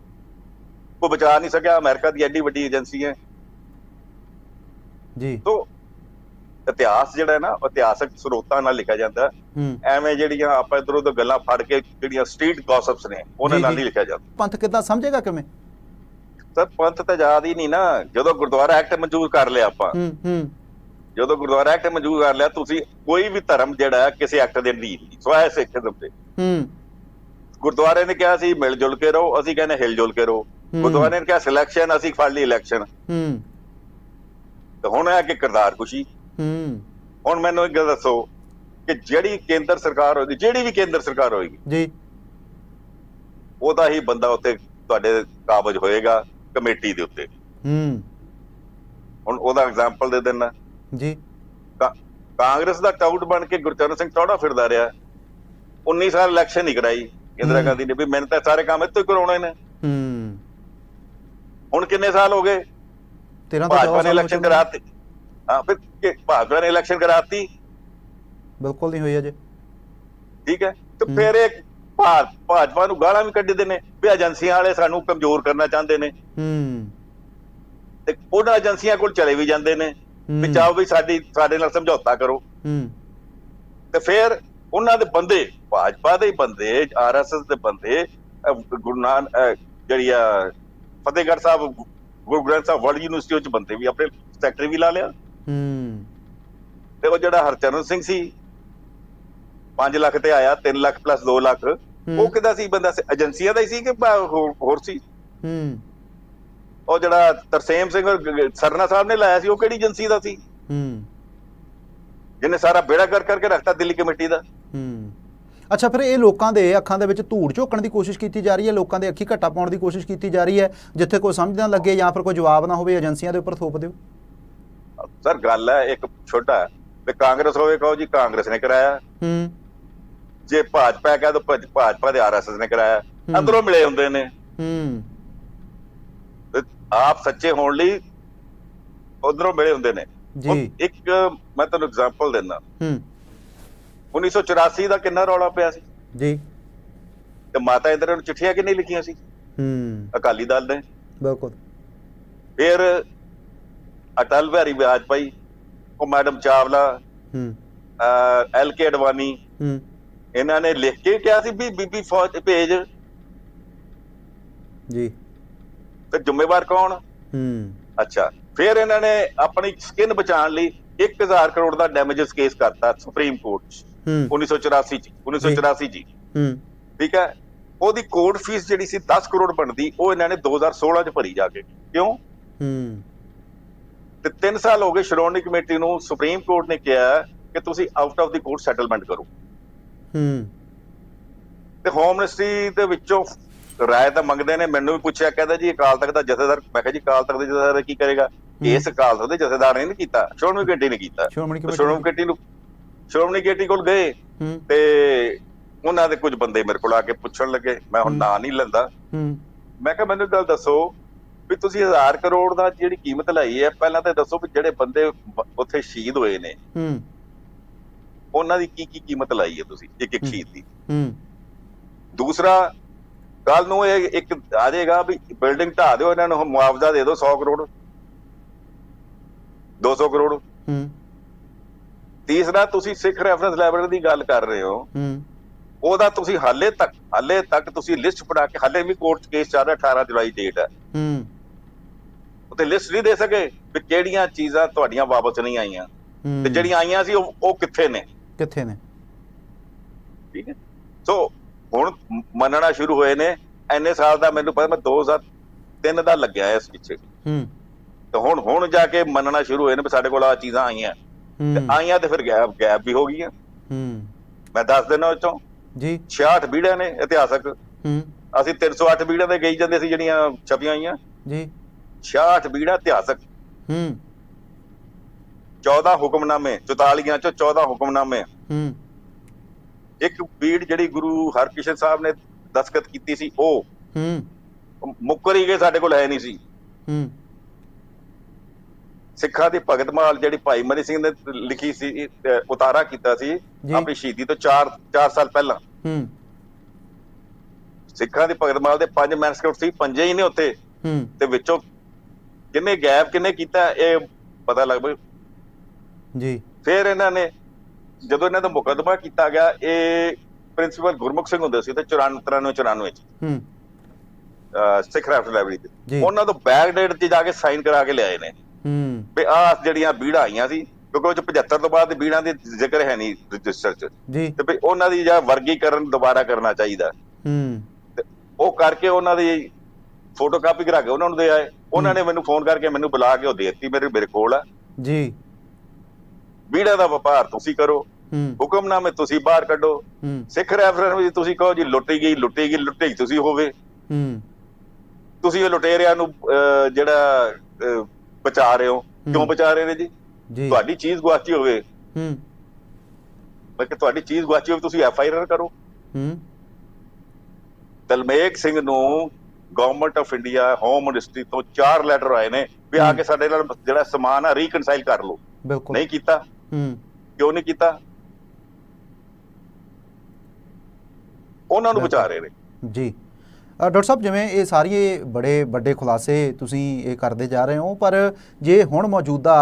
ਕੋਈ ਬਚਾ ਨਹੀਂ ਸਕਿਆ ਅਮਰੀਕਾ ਦੀ ਐਡੀ ਵੱਡੀ ਏਜੰਸੀ ਹੈ। ਜੀ। ਤੋਂ ਇਤਿਹਾਸ ਜਿਹੜਾ ਹੈ ਨਾ ਇਤਿਹਾਸਕ ਸਰੋਤਾਂ ਨਾਲ ਲਿਖਿਆ ਜਾਂਦਾ ਐਵੇਂ ਜਿਹੜੀਆਂ ਆਪਾਂ ਇਧਰ ਉਧਰ ਗੱਲਾਂ ਫੜ ਕੇ ਜਿਹੜੀਆਂ ਸਟਰੀਟ ਗੌਸਪਸ ਨੇ ਉਹਨਾਂ ਨਾਲ। ਨਹੀਂ ਲਿਖਿਆ ਜਾਂਦਾ। ਪੰਥ ਕਿੱਦਾਂ ਸਮਝੇਗਾ ਕਿਵੇਂ? ਸਰ ਪੰਥ ਤਾਂ ਯਾਦ ਹੀ ਨਹੀਂ ਨਾ। ਜਦੋਂ ਗੁਰਦੁਆਰਾ ਐਕਟ ਮਨਜ਼ੂਰ ਕਰ ਲਿਆ ਆਪਾਂ ਹੂੰ ਹੂੰ। ਜਦੋਂ ਗੁਰਦੁਆਰਾ ਐਕਟ ਮਨਜ਼ੂਰ ਕਰ ਲਿਆ ਤੁਸੀਂ ਕੋਈ ਵੀ ਧਰਮ ਜਿਹੜਾ ਕਿਸੇ ਐਕਟ ਦੇ ਅਧੀਨ ਨਹੀਂ। ਸਵਾਇ ਸਿੱਖਦਮ ਤੇ ਹੂੰ। ਗੁਰਦੁਆਰੇ ਨੇ ਕਿਹਾ ਸੀ ਮਿਲ ਜੁਲ ਕੇ ਰਹੋ। ਅਸੀਂ ਕਹਿੰਦੇ ਹਿਲ ਜੁਲ ਕੇ ਰਹੋ। ਗੁਰਦੁਆਰੇ ਨੇ ਕਿਹਾ ਸਿਲੈਕਸ਼ਨ ਅਸੀਂ ਫੜ ਲਈ ਇਲੈਕਸ਼ਨ ਹੂੰ। ਤੇ ਹੁਣ ਹੈ ਕਿ ਕਿਰਦਾਰ ਖੁਸ਼ੀ। ਹੂੰ। ਹੁਣ ਮੈਨੂੰ ਇੱਕ ਗੱਲ ਦੱਸੋ ਕਿ ਜਿਹੜੀ ਕੇਂਦਰ ਸਰਕਾਰ ਹੋਏਗੀ ਜਿਹੜੀ ਵੀ ਕੇਂਦਰ ਸਰਕਾਰ ਹੋਏਗੀ ਜੀ। ਉਹਦਾ ਹੀ ਬੰਦਾ ਉੱਤੇ ਤੁਹਾਡੇ ਕਾਬਜ ਹੋਏਗਾ ਕਮੇਟੀ ਦੇ ਉੱਤੇ। ਹੂੰ। ਹੁਣ ਉਹਦਾ ਐਗਜ਼ਾਮਪਲ ਦੇ ਦੇਣਾ ਜੀ। ਕਾਂਗਰਸ ਦਾ ਟਾਊਟ ਬਣ ਕੇ ਗੁਰਚਰਨ ਸਿੰਘ ਟੌੜਾ ਫਿਰਦਾ ਰਿਹਾ। 19 ਸਾਲ ਇਲੈਕਸ਼ਨ ਨਹੀਂ ਕਰਾਈ। ਇੰਦਰਾ। ਗਾਂਧੀ ਨੇ ਵੀ ਮੈਨੂੰ ਤਾਂ ਸਾਰੇ ਕੰਮ ਇੱਥੋਂ ਹੀ ਕਰਾਉਣੇ ਨੇ। ਹੂੰ। ਹੁਣ ਕਿੰਨੇ ਸਾਲ ਹੋ ਗਏ? 13 ਤੋਂ ਭਾਜਪਾ 14 ਨੇ ਸਾਲ ਇਲੈਕਸ਼ਨ ਕਰਾਤੀ। ਹਾਂ ਫਿਰ ਕਿ ਭਾਜਪਾ ਨੇ ਇਲੈਕਸ਼ਨ ਕਰਾਤੀ। ਬਿਲਕੁਲ ਨਹੀਂ ਹੋਈ ਅਜੇ। ਠੀਕ ਹੈ? ਤੇ। ਫਿਰ ਇਹ ਭਾਜਪਾ ਨੂੰ ਗਾਲਾਂ ਵੀ ਕੱਢਦੇ ਨੇ ਵੀ ਏਜੰਸੀਆਂ ਵਾਲੇ ਸਾਨੂੰ ਕਮਜ਼ੋਰ ਕਰਨਾ ਚਾਹੁੰਦੇ ਨੇ। ਹੂੰ। ਤੇ ਉਹਨਾਂ ਏਜੰਸੀਆਂ ਕੋਲ ਚਲੇ ਵੀ ਜਾਂਦੇ ਨੇ। ਵੀ। ਚਾਹੋ ਵੀ ਸਾਡੀ ਸਾਡੇ ਨਾਲ ਸਮਝੌਤਾ ਕਰੋ। ਹੂੰ। ਤੇ ਫਿਰ ਉਹਨਾਂ ਦੇ ਬੰਦੇ ਭਾਜਪਾ ਦੇ ਬੰਦੇ ਆਰਐਸਐਸ ਦੇ ਬੰਦੇ ਅਹ ਗੁਰੂ ਨਾਨਕ ਅਹ ਜਿਹੜੀ ਆ ਫਤਿਹਗੜ੍ਹ ਸਾਹਿਬ ਗੁਰੂ ਗ੍ਰੰਥ ਸਾਹਿਬ ਵਰਲਡ ਯੂਨੀਵਰਸਿਟੀ ਵਿੱਚ ਬੰਦੇ ਵੀ ਆਪਣੇ ਸੈਕਟਰੀ ਵੀ ਲਾ ਲਿਆ। ਹੂੰ। ਉਹ ਜਿਹੜਾ ਹਰਚਰਨ ਸਿੰਘ ਸੀ 5 ਲੱਖ ਤੇ ਆਇਆ 3 ਲੱਖ ਪਲੱਸ 2 ਲੱਖ। ਉਹ ਕਿਹਦਾ ਸੀ ਬੰਦਾ? ਸੀ? ਏਜੰਸੀਆਂ ਦਾ ਹੀ ਸੀ ਕਿ ਹੋਰ- ਸੀ? ਹੂੰ। ਉਹ ਜਿਹੜਾ ਤਰਸੇਮ ਸਿੰਘ ਸਰਨਾ ਸਾਹਿਬ ਨੇ ਲਾਇਆ ਸੀ ਉਹ ਕਿਹੜੀ ਏਜੰਸੀ ਦਾ ਸੀ? ਹੂੰ। ਜਿਹਨੇ ਸਾਰਾ ਬੇੜਾ ਕਰ ਕਰਕੇ ਰੱਖਤਾ ਦਿੱਲੀ ਕਮੇਟੀ ਦਾ। ਹੂੰ। ਅੱਛਾ ਫਿਰ ਇਹ ਲੋਕਾਂ ਦੇ ਅੱਖਾਂ ਦੇ ਵਿੱਚ ਧੂੜ ਝੋਕਣ ਦੀ ਕੋਸ਼ਿਸ਼ ਕੀਤੀ ਜਾ ਰਹੀ ਹੈ? ਲੋਕਾਂ ਦੇ ਅੱਖੀ ਘੱਟਾ ਪਾਉਣ ਦੀ ਕੋਸ਼ਿਸ਼ ਕੀਤੀ ਜਾ ਰਹੀ ਹੈ? ਜਿੱਥੇ ਕੋਈ ਸਮਝ ਨਾ ਲੱਗੇ ਜਾਂ ਫਿਰ ਕੋਈ ਜਵਾਬ ਨਾ ਹੋਵੇ ਏਜੰਸੀਆਂ ਦੇ ਉੱਪਰ ਥੋਪ ਦਿਓ। ਸਰ ਗੱਲ ਹੈ ਇੱਕ ਛੋਟਾ ਵੀ ਕਾਂਗਰਸ ਹੋਵੇ ਕਹੋ ਜੀ ਕਾਂਗਰਸ ਨੇ ਕਰਾਇਆ। ਹੂੰ। ਜੇ ਭਾਜਪਾ ਕਹੇ ਤਾਂ ਭਜ- ਭਾਜਪਾ ਦੇ ਆਰਐਸਐਸ ਨੇ ਕਰਾਇਆ। ਅੰਦਰੋਂ ਮਿਲੇ ਹੁੰਦੇ ਨੇ। ਹੂੰ। ਤੇ ਆਪ ਸੱਚੇ ਹੋਣ ਲਈ ਉਧਰੋਂ ਮਿਲੇ ਹੁੰਦੇ ਨੇ। ਜੀ। ਇੱਕ ਮੈਂ ਤੁਹਾਨੂੰ ਐਗਜ਼ਾਮਪਲ ਦਿੰਦਾ। ਹੂੰ। 1984 ਦਾ ਕਿੰਨਾ ਰੌਲਾ ਪਿਆ ਸੀ? ਜੀ। ਤੇ ਮਾਤਾ ਇੰਦਰਾ ਨੂੰ ਚਿੱਠੀਆਂ ਕਿੰਨੀ ਲਿਖੀਆਂ ਸੀ? ਹੂੰ। ਅਕਾਲੀ ਦਲ ਨੇ। ਬਿਲਕੁਲ। ਫਿਰ ਅਟਲ ਬਿਹਾਰੀ ਵਾਜਪਾਈ ਉਹ ਮੈਡਮ ਚਾਵਲਾ ਹੂੰ। ਐਲ ਕੇ ਅਡਵਾਨੀ ਹੂੰ। ਇਹਨਾਂ ਨੇ ਲਿਖ ਕੇ ਕਿਹਾ ਸੀ ਵੀ ਬੀਬੀ ਫੌਜ ਭੇਜ। ਜੀ। ਤੇ ਜ਼ਿੰਮੇਵਾਰ ਕੌਣ? ਹੂੰ। ਅੱਛਾ ਫਿਰ ਇਹਨਾਂ ਨੇ ਆਪਣੀ ਸਕਿਨ ਬਚਾਉਣ ਲਈ 1000 ਕਰੋੜ ਦਾ ਡੈਮੇਜਸ ਕੇਸ ਕਰਤਾ ਸੁਪਰੀਮ ਕੋਰਟ 'ਚ। ਹੂੰ। 1984 ਚ 1984 ਜੀ। ਹੂੰ। ਠੀਕ ਹੈ? ਉਹਦੀ ਕੋਰਟ ਫੀਸ ਜਿਹੜੀ ਸੀ 10 ਕਰੋੜ ਬਣਦੀ ਉਹ ਇਹਨਾਂ ਨੇ 2016 ਚ ਭਰੀ ਜਾ ਕੇ। ਕਿਉਂ? ਹੂੰ। ਤੇ 3 ਸਾਲ ਹੋ ਗਏ ਸ਼੍ਰੋਮਣੀ ਕਮੇਟੀ ਨੂੰ ਸੁਪਰੀਮ ਕੋਰਟ ਨੇ ਕਿਹਾ ਕਿ ਤੁਸੀਂ out of the court settlement ਕਰੋ। ਹੂੰ। ਤੇ ਹੋਮ ਮਿਨਿਸਟਰੀ ਦੇ ਵਿੱਚੋਂ ਰਾਏ ਤਾਂ ਮੰਗਦੇ ਨੇ ਮੈਨੂੰ ਵੀ ਪੁੱਛਿਆ ਕਹਿੰਦਾ ਜੀ ਅਕਾਲ ਤਖਤ ਦਾ ਜਥੇਦਾਰ ਮੈਂ ਕਿਹਾ ਜੀ ਅਕਾਲ ਤਖਤ ਦੇ ਜਥੇਦਾਰ ਕੀ ਕਰੇਗਾ? ਇਸ ਅਕਾਲ ਤਖਤ ਦੇ ਜਥੇਦਾਰ ਨੇ ਨਹੀਂ ਕੀਤਾ ਸ਼੍ਰੋਮਣੀ ਕਮੇਟੀ ਨੇ ਕੀਤਾ। ਸ਼੍ਰੋਮਣੀ ਕਮੇਟੀ ਨੂੰ ਸ਼੍ਰੋਮਣੀ ਕਮੇਟੀ ਕੋਲ ਗਏ ਤੇ ਉਹਨਾਂ ਦੇ ਕੁਝ ਬੰਦੇ ਮੇਰੇ ਕੋਲ ਆ ਕੇ ਪੁੱਛਣ ਲੱਗੇ ਮੈਂ ਹੁਣ ਨਾਂ ਨਹੀਂ ਲੈਂਦਾ। ਹੂੰ। ਮੈਂ ਕਿਹਾ ਮੈਨੂੰ ਗੱਲ ਦੱਸੋ ਵੀ ਤੁਸੀਂ 1000 ਕਰੋੜ ਦਾ ਜਿਹੜੀ ਕੀਮਤ ਲਾਈ ਹੈ ਪਹਿਲਾਂ ਤਾਂ ਦੱਸੋ ਵੀ ਜਿਹੜੇ ਬੰਦੇ ਉੱਥੇ ਸ਼ਹੀਦ ਹੋਏ ਨੇ। ਹੂੰ। ਉਹਨਾਂ ਦੀ ਕੀ ਕੀ ਕੀਮਤ ਲਾਈ ਹੈ ਤੁਸੀਂ ਇੱਕ ਇੱਕ ਸ਼ਹੀਦ ਦੀ? ਹੂੰ। ਦੂਸਰਾ ਕੱਲ ਨੂੰ ਇਹ ਇੱਕ ਆ ਜਾਏਗਾ ਵੀ ਬਿਲਡਿੰਗ ਢਾ ਦਿਓ ਇਹਨਾਂ ਨੂੰ ਮੁਆਵਜ਼ਾ ਦੇ ਦਿਓ 100 ਕਰੋੜ। 200 ਕਰੋੜ। ਹੂੰ। ਤੀਸਰਾ ਤੁਸੀਂ ਸਿੱਖ ਰੈਫਰੈਂਸ ਲਾਇਬ੍ਰੇਰੀ ਦੀ ਗੱਲ ਕਰ ਰਹੇ ਹੋ। ਹੂੰ। ਉਹਦਾ ਤੁਸੀਂ ਹਾਲੇ ਤੱਕ ਹਾਲੇ ਤੱਕ ਤੁਸੀਂ ਲਿਸਟ ਪੜਾ ਕੇ ਹਾਲੇ ਵੀ ਕੋਰਟ ਕੇਸ ਚੱਲ ਰਿਹਾ 18 ਜੁਲਾਈ ਡੇਟ ਹੈ। ਹੂੰ। ਉੱਤੇ ਲਿਸਟ ਨਹੀਂ ਦੇ ਸਕੇ ਵੀ ਕਿਹੜੀਆਂ ਚੀਜ਼ਾਂ ਤੁਹਾਡੀਆਂ ਵਾਪਸ ਨਹੀਂ ਆਈਆਂ। ਤੇ ਜਿਹੜੀਆਂ ਆਈਆਂ ਸੀ ਉਹ ਕਿੱਥੇ ਨੇ? ਕਿੱਥੇ ਨੇ? ਠੀਕ ਹੈ। ਸੋ ਹੁਣ ਮੰਨਣਾ ਸ਼ੁਰੂ ਹੋਏ ਨੇ। ਐਨੇ ਸਾਲ ਦਾ ਮੈਨੂੰ ਪਤਾ ਮੈਂ 2003 ਦਾ ਲੱਗਿਆ ਇਸ ਪਿੱਛੇ। ਹੂੰ। ਤੇ ਹੁਣ ਹੁਣ ਜਾ ਕੇ ਮੰਨਣਾ ਸ਼ੁਰੂ ਹੋਏ ਨੇ ਵੀ ਸਾਡੇ ਕੋਲ ਆ ਚੀਜ਼ਾਂ ਆਈਆਂ। ਤੇ ਆਈਆਂ ਤੇ ਫਿਰ ਗੈਪ ਗੈਪ ਵੀ ਹੋ ਗਈਆਂ। ਹੂੰ। ਮੈਂ ਦੱਸ ਦਿੰਦਾ ਉਹ ਚੋਂ। ਜੀ। 66 ਬੀੜਿਆਂ ਨੇ ਇਤਿਹਾਸਕ। ਹੂੰ। ਅਸੀਂ 308 ਬੀੜਿਆਂ ਦੇ ਗਈ ਜਾਂਦੇ ਸੀ ਜਿਹੜੀਆਂ ਛਪੀਆਂ ਆਈਆਂ ਜੀ। 66 ਬੀੜਾ ਇਤਿਹਾਸਕ। ਹੂੰ। 14 ਹੁਕਮਨਾਮੇ 44 ਚੋਂ 14 ਹੁਕਮਨਾਮੇ। ਹੂੰ। ਇੱਕ ਬੀੜ ਜਿਹੜੀ ਗੁਰੂ ਹਰਕ੍ਰਿਸ਼ਨ ਸਾਹਿਬ ਨੇ ਦਸਖਤ ਕੀਤੀ ਸੀ ਉਹ ਹੂੰ। ਮੁੱਕਰ ਹੀ ਗਏ ਸਾਡੇ ਕੋਲ ਹੈ ਨਹੀਂ ਸੀ। ਹੂੰ। ਸਿੱਖਾਂ ਦੀ ਭਗਤਮਾਲ ਜਿਹੜੀ ਭਾਈ ਮਨੀ ਸਿੰਘ ਨੇ ਲਿਖੀ ਸੀ ਉਤਾਰਾ ਕੀਤਾ ਸੀ। ਆਪਣੀ ਸ਼ਹੀਦੀ ਤੋਂ 4 4 ਸਾਲ ਪਹਿਲਾਂ। ਹੂੰ। ਸਿੱਖਾਂ ਦੀ ਭਗਤਮਾਲ ਦੇ ਪੰਜ ਮੈਨਸਕ੍ਰਿਪਟ ਸੀ ਪੰਜੇ ਹੀ ਨੇ ਉੱਥੇ। ਹੂੰ। ਤੇ ਵਿੱਚੋਂ ਕਿੰਨੇ ਗੈਪ ਕਿੰਨੇ ਕੀਤਾ ਇਹ ਪਤਾ ਲੱਗ ਪਈ। ਜੀ। ਫਿਰ ਇਹਨਾਂ ਨੇ ਜਦੋਂ ਇਹਨਾਂ ਦਾ ਮੁਕੱਦਮਾ ਕੀਤਾ ਗਿਆ ਇਹ ਪ੍ਰਿੰਸੀਪਲ ਗੁਰਮੁਖ ਸਿੰਘ ਹੁੰਦੇ ਸੀ ਤੇ 94 93 94 ਚ। ਹੂੰ। Sikh refer library. ਤੇ। ਉਹਨਾਂ ਤੋਂ ਬੈਕ ਡੇਟ ਤੇ ਜਾ ਕੇ ਸਾਈਨ ਕਰਾ ਕੇ ਲਿਆਏ ਨੇ। ਹੂੰ। ਵੀ ਆਹ ਜਿਹੜੀਆਂ ਬੀੜਾਂ ਆਈਆਂ ਸੀ ਕਿਉਂਕਿ ਉਹ ਚ 75 ਤੋਂ ਬਾਅਦ ਬੀੜਾਂ ਦੇ ਜ਼ਿਕਰ ਹੈ ਨਹੀਂ ਰਜਿਸਟਰ ਚ। ਜੀ। ਤੇ ਵੀ ਉਹਨਾਂ ਦੀ ਜਾਂ ਵਰਗੀਕਰਨ ਦੁਬਾਰਾ ਕਰਨਾ ਚਾਹੀਦਾ। ਹੂੰ। ਉਹ ਕਰਕੇ ਉਹਨਾਂ ਦੀ ਫੋਟੋ ਕਾਪੀ ਕਰਾ ਕੇ ਉਹਨਾਂ ਨੂੰ ਦੇ ਆਏ। ਉਹਨਾਂ ਨੇ ਮੈਨੂੰ ਫੋਨ ਕਰਕੇ ਮੈਨੂੰ ਬੁਲਾ ਕੇ ਉਹ ਦਿੱਤੀ ਮੇਰੇ ਮੇਰੇ ਕੋਲ ਆ। ਜੀ। ਬੀੜਾਂ ਦਾ ਵਪਾਰ ਤੁਸੀਂ ਕਰੋ ਹੁਕਮਨਾਮੇ ਤੁਸੀਂ ਬਾਹਰ ਕੱਢੋ। ਸਿੱਖ ਰੈਫਰੈਂਸ ਵਿੱਚ ਤੁਸੀਂ ਕਹੋ ਜੀ ਲੁੱਟੀ ਗਈ ਲੁੱਟੀ ਗਈ ਲੁੱਟੀ ਤੁਸੀਂ ਹੋਵੇ। ਤੁਸੀਂ ਇਹ ਲੁਟੇਰਿਆਂ ਨੂੰ ਜਿਹੜਾ ਬਚਾ ਰਹੇ ਹੋ। ਕਿਉਂ। ਬਚਾ ਰਹੇ ਨੇ ਜੀ? ਤੁਹਾਡੀ ਚੀਜ਼ ਗਵਾਚੀ ਹੋਵੇ। ਹੂੰ। ਮੈਂ ਕਿ ਤੁਹਾਡੀ ਚੀਜ਼ ਗਵਾਚੀ ਹੋਵੇ ਤੁਸੀਂ ਐਫ ਆਈ ਆਰ ਕਰੋ। ਹੂੰ। ਦਲਮੇਕ ਸਿੰਘ ਨੂੰ government of India home ministry ਤੋਂ ਚਾਰ ਲੈਟਰ ਆਏ ਨੇ ਵੀ ਆ ਕੇ ਸਾਡੇ ਨਾਲ ਜਿਹੜਾ ਸਮਾਨ ਆ ਰੀਕਨਸਾਈਲ ਕਰ ਲਓ। ਬਿਲਕੁਲ। ਨਹੀਂ ਕੀਤਾ? ਹੂੰ। ਕਿਉਂ ਨਹੀਂ ਕੀਤਾ? ਉਹਨਾਂ ਨੂੰ ਬਚਾ ਰਹੇ ਨੇ। ਜੀ। ਡਾਕਟਰ ਸਾਹਿਬ ਜਿਵੇਂ ਇਹ ਸਾਰੀ ਬੜੇ ਵੱਡੇ ਖੁਲਾਸੇ ਤੁਸੀਂ ਇਹ ਕਰਦੇ ਜਾ ਰਹੇ ਹੋ ਪਰ ਜੇ ਹੁਣ ਮੌਜੂਦਾ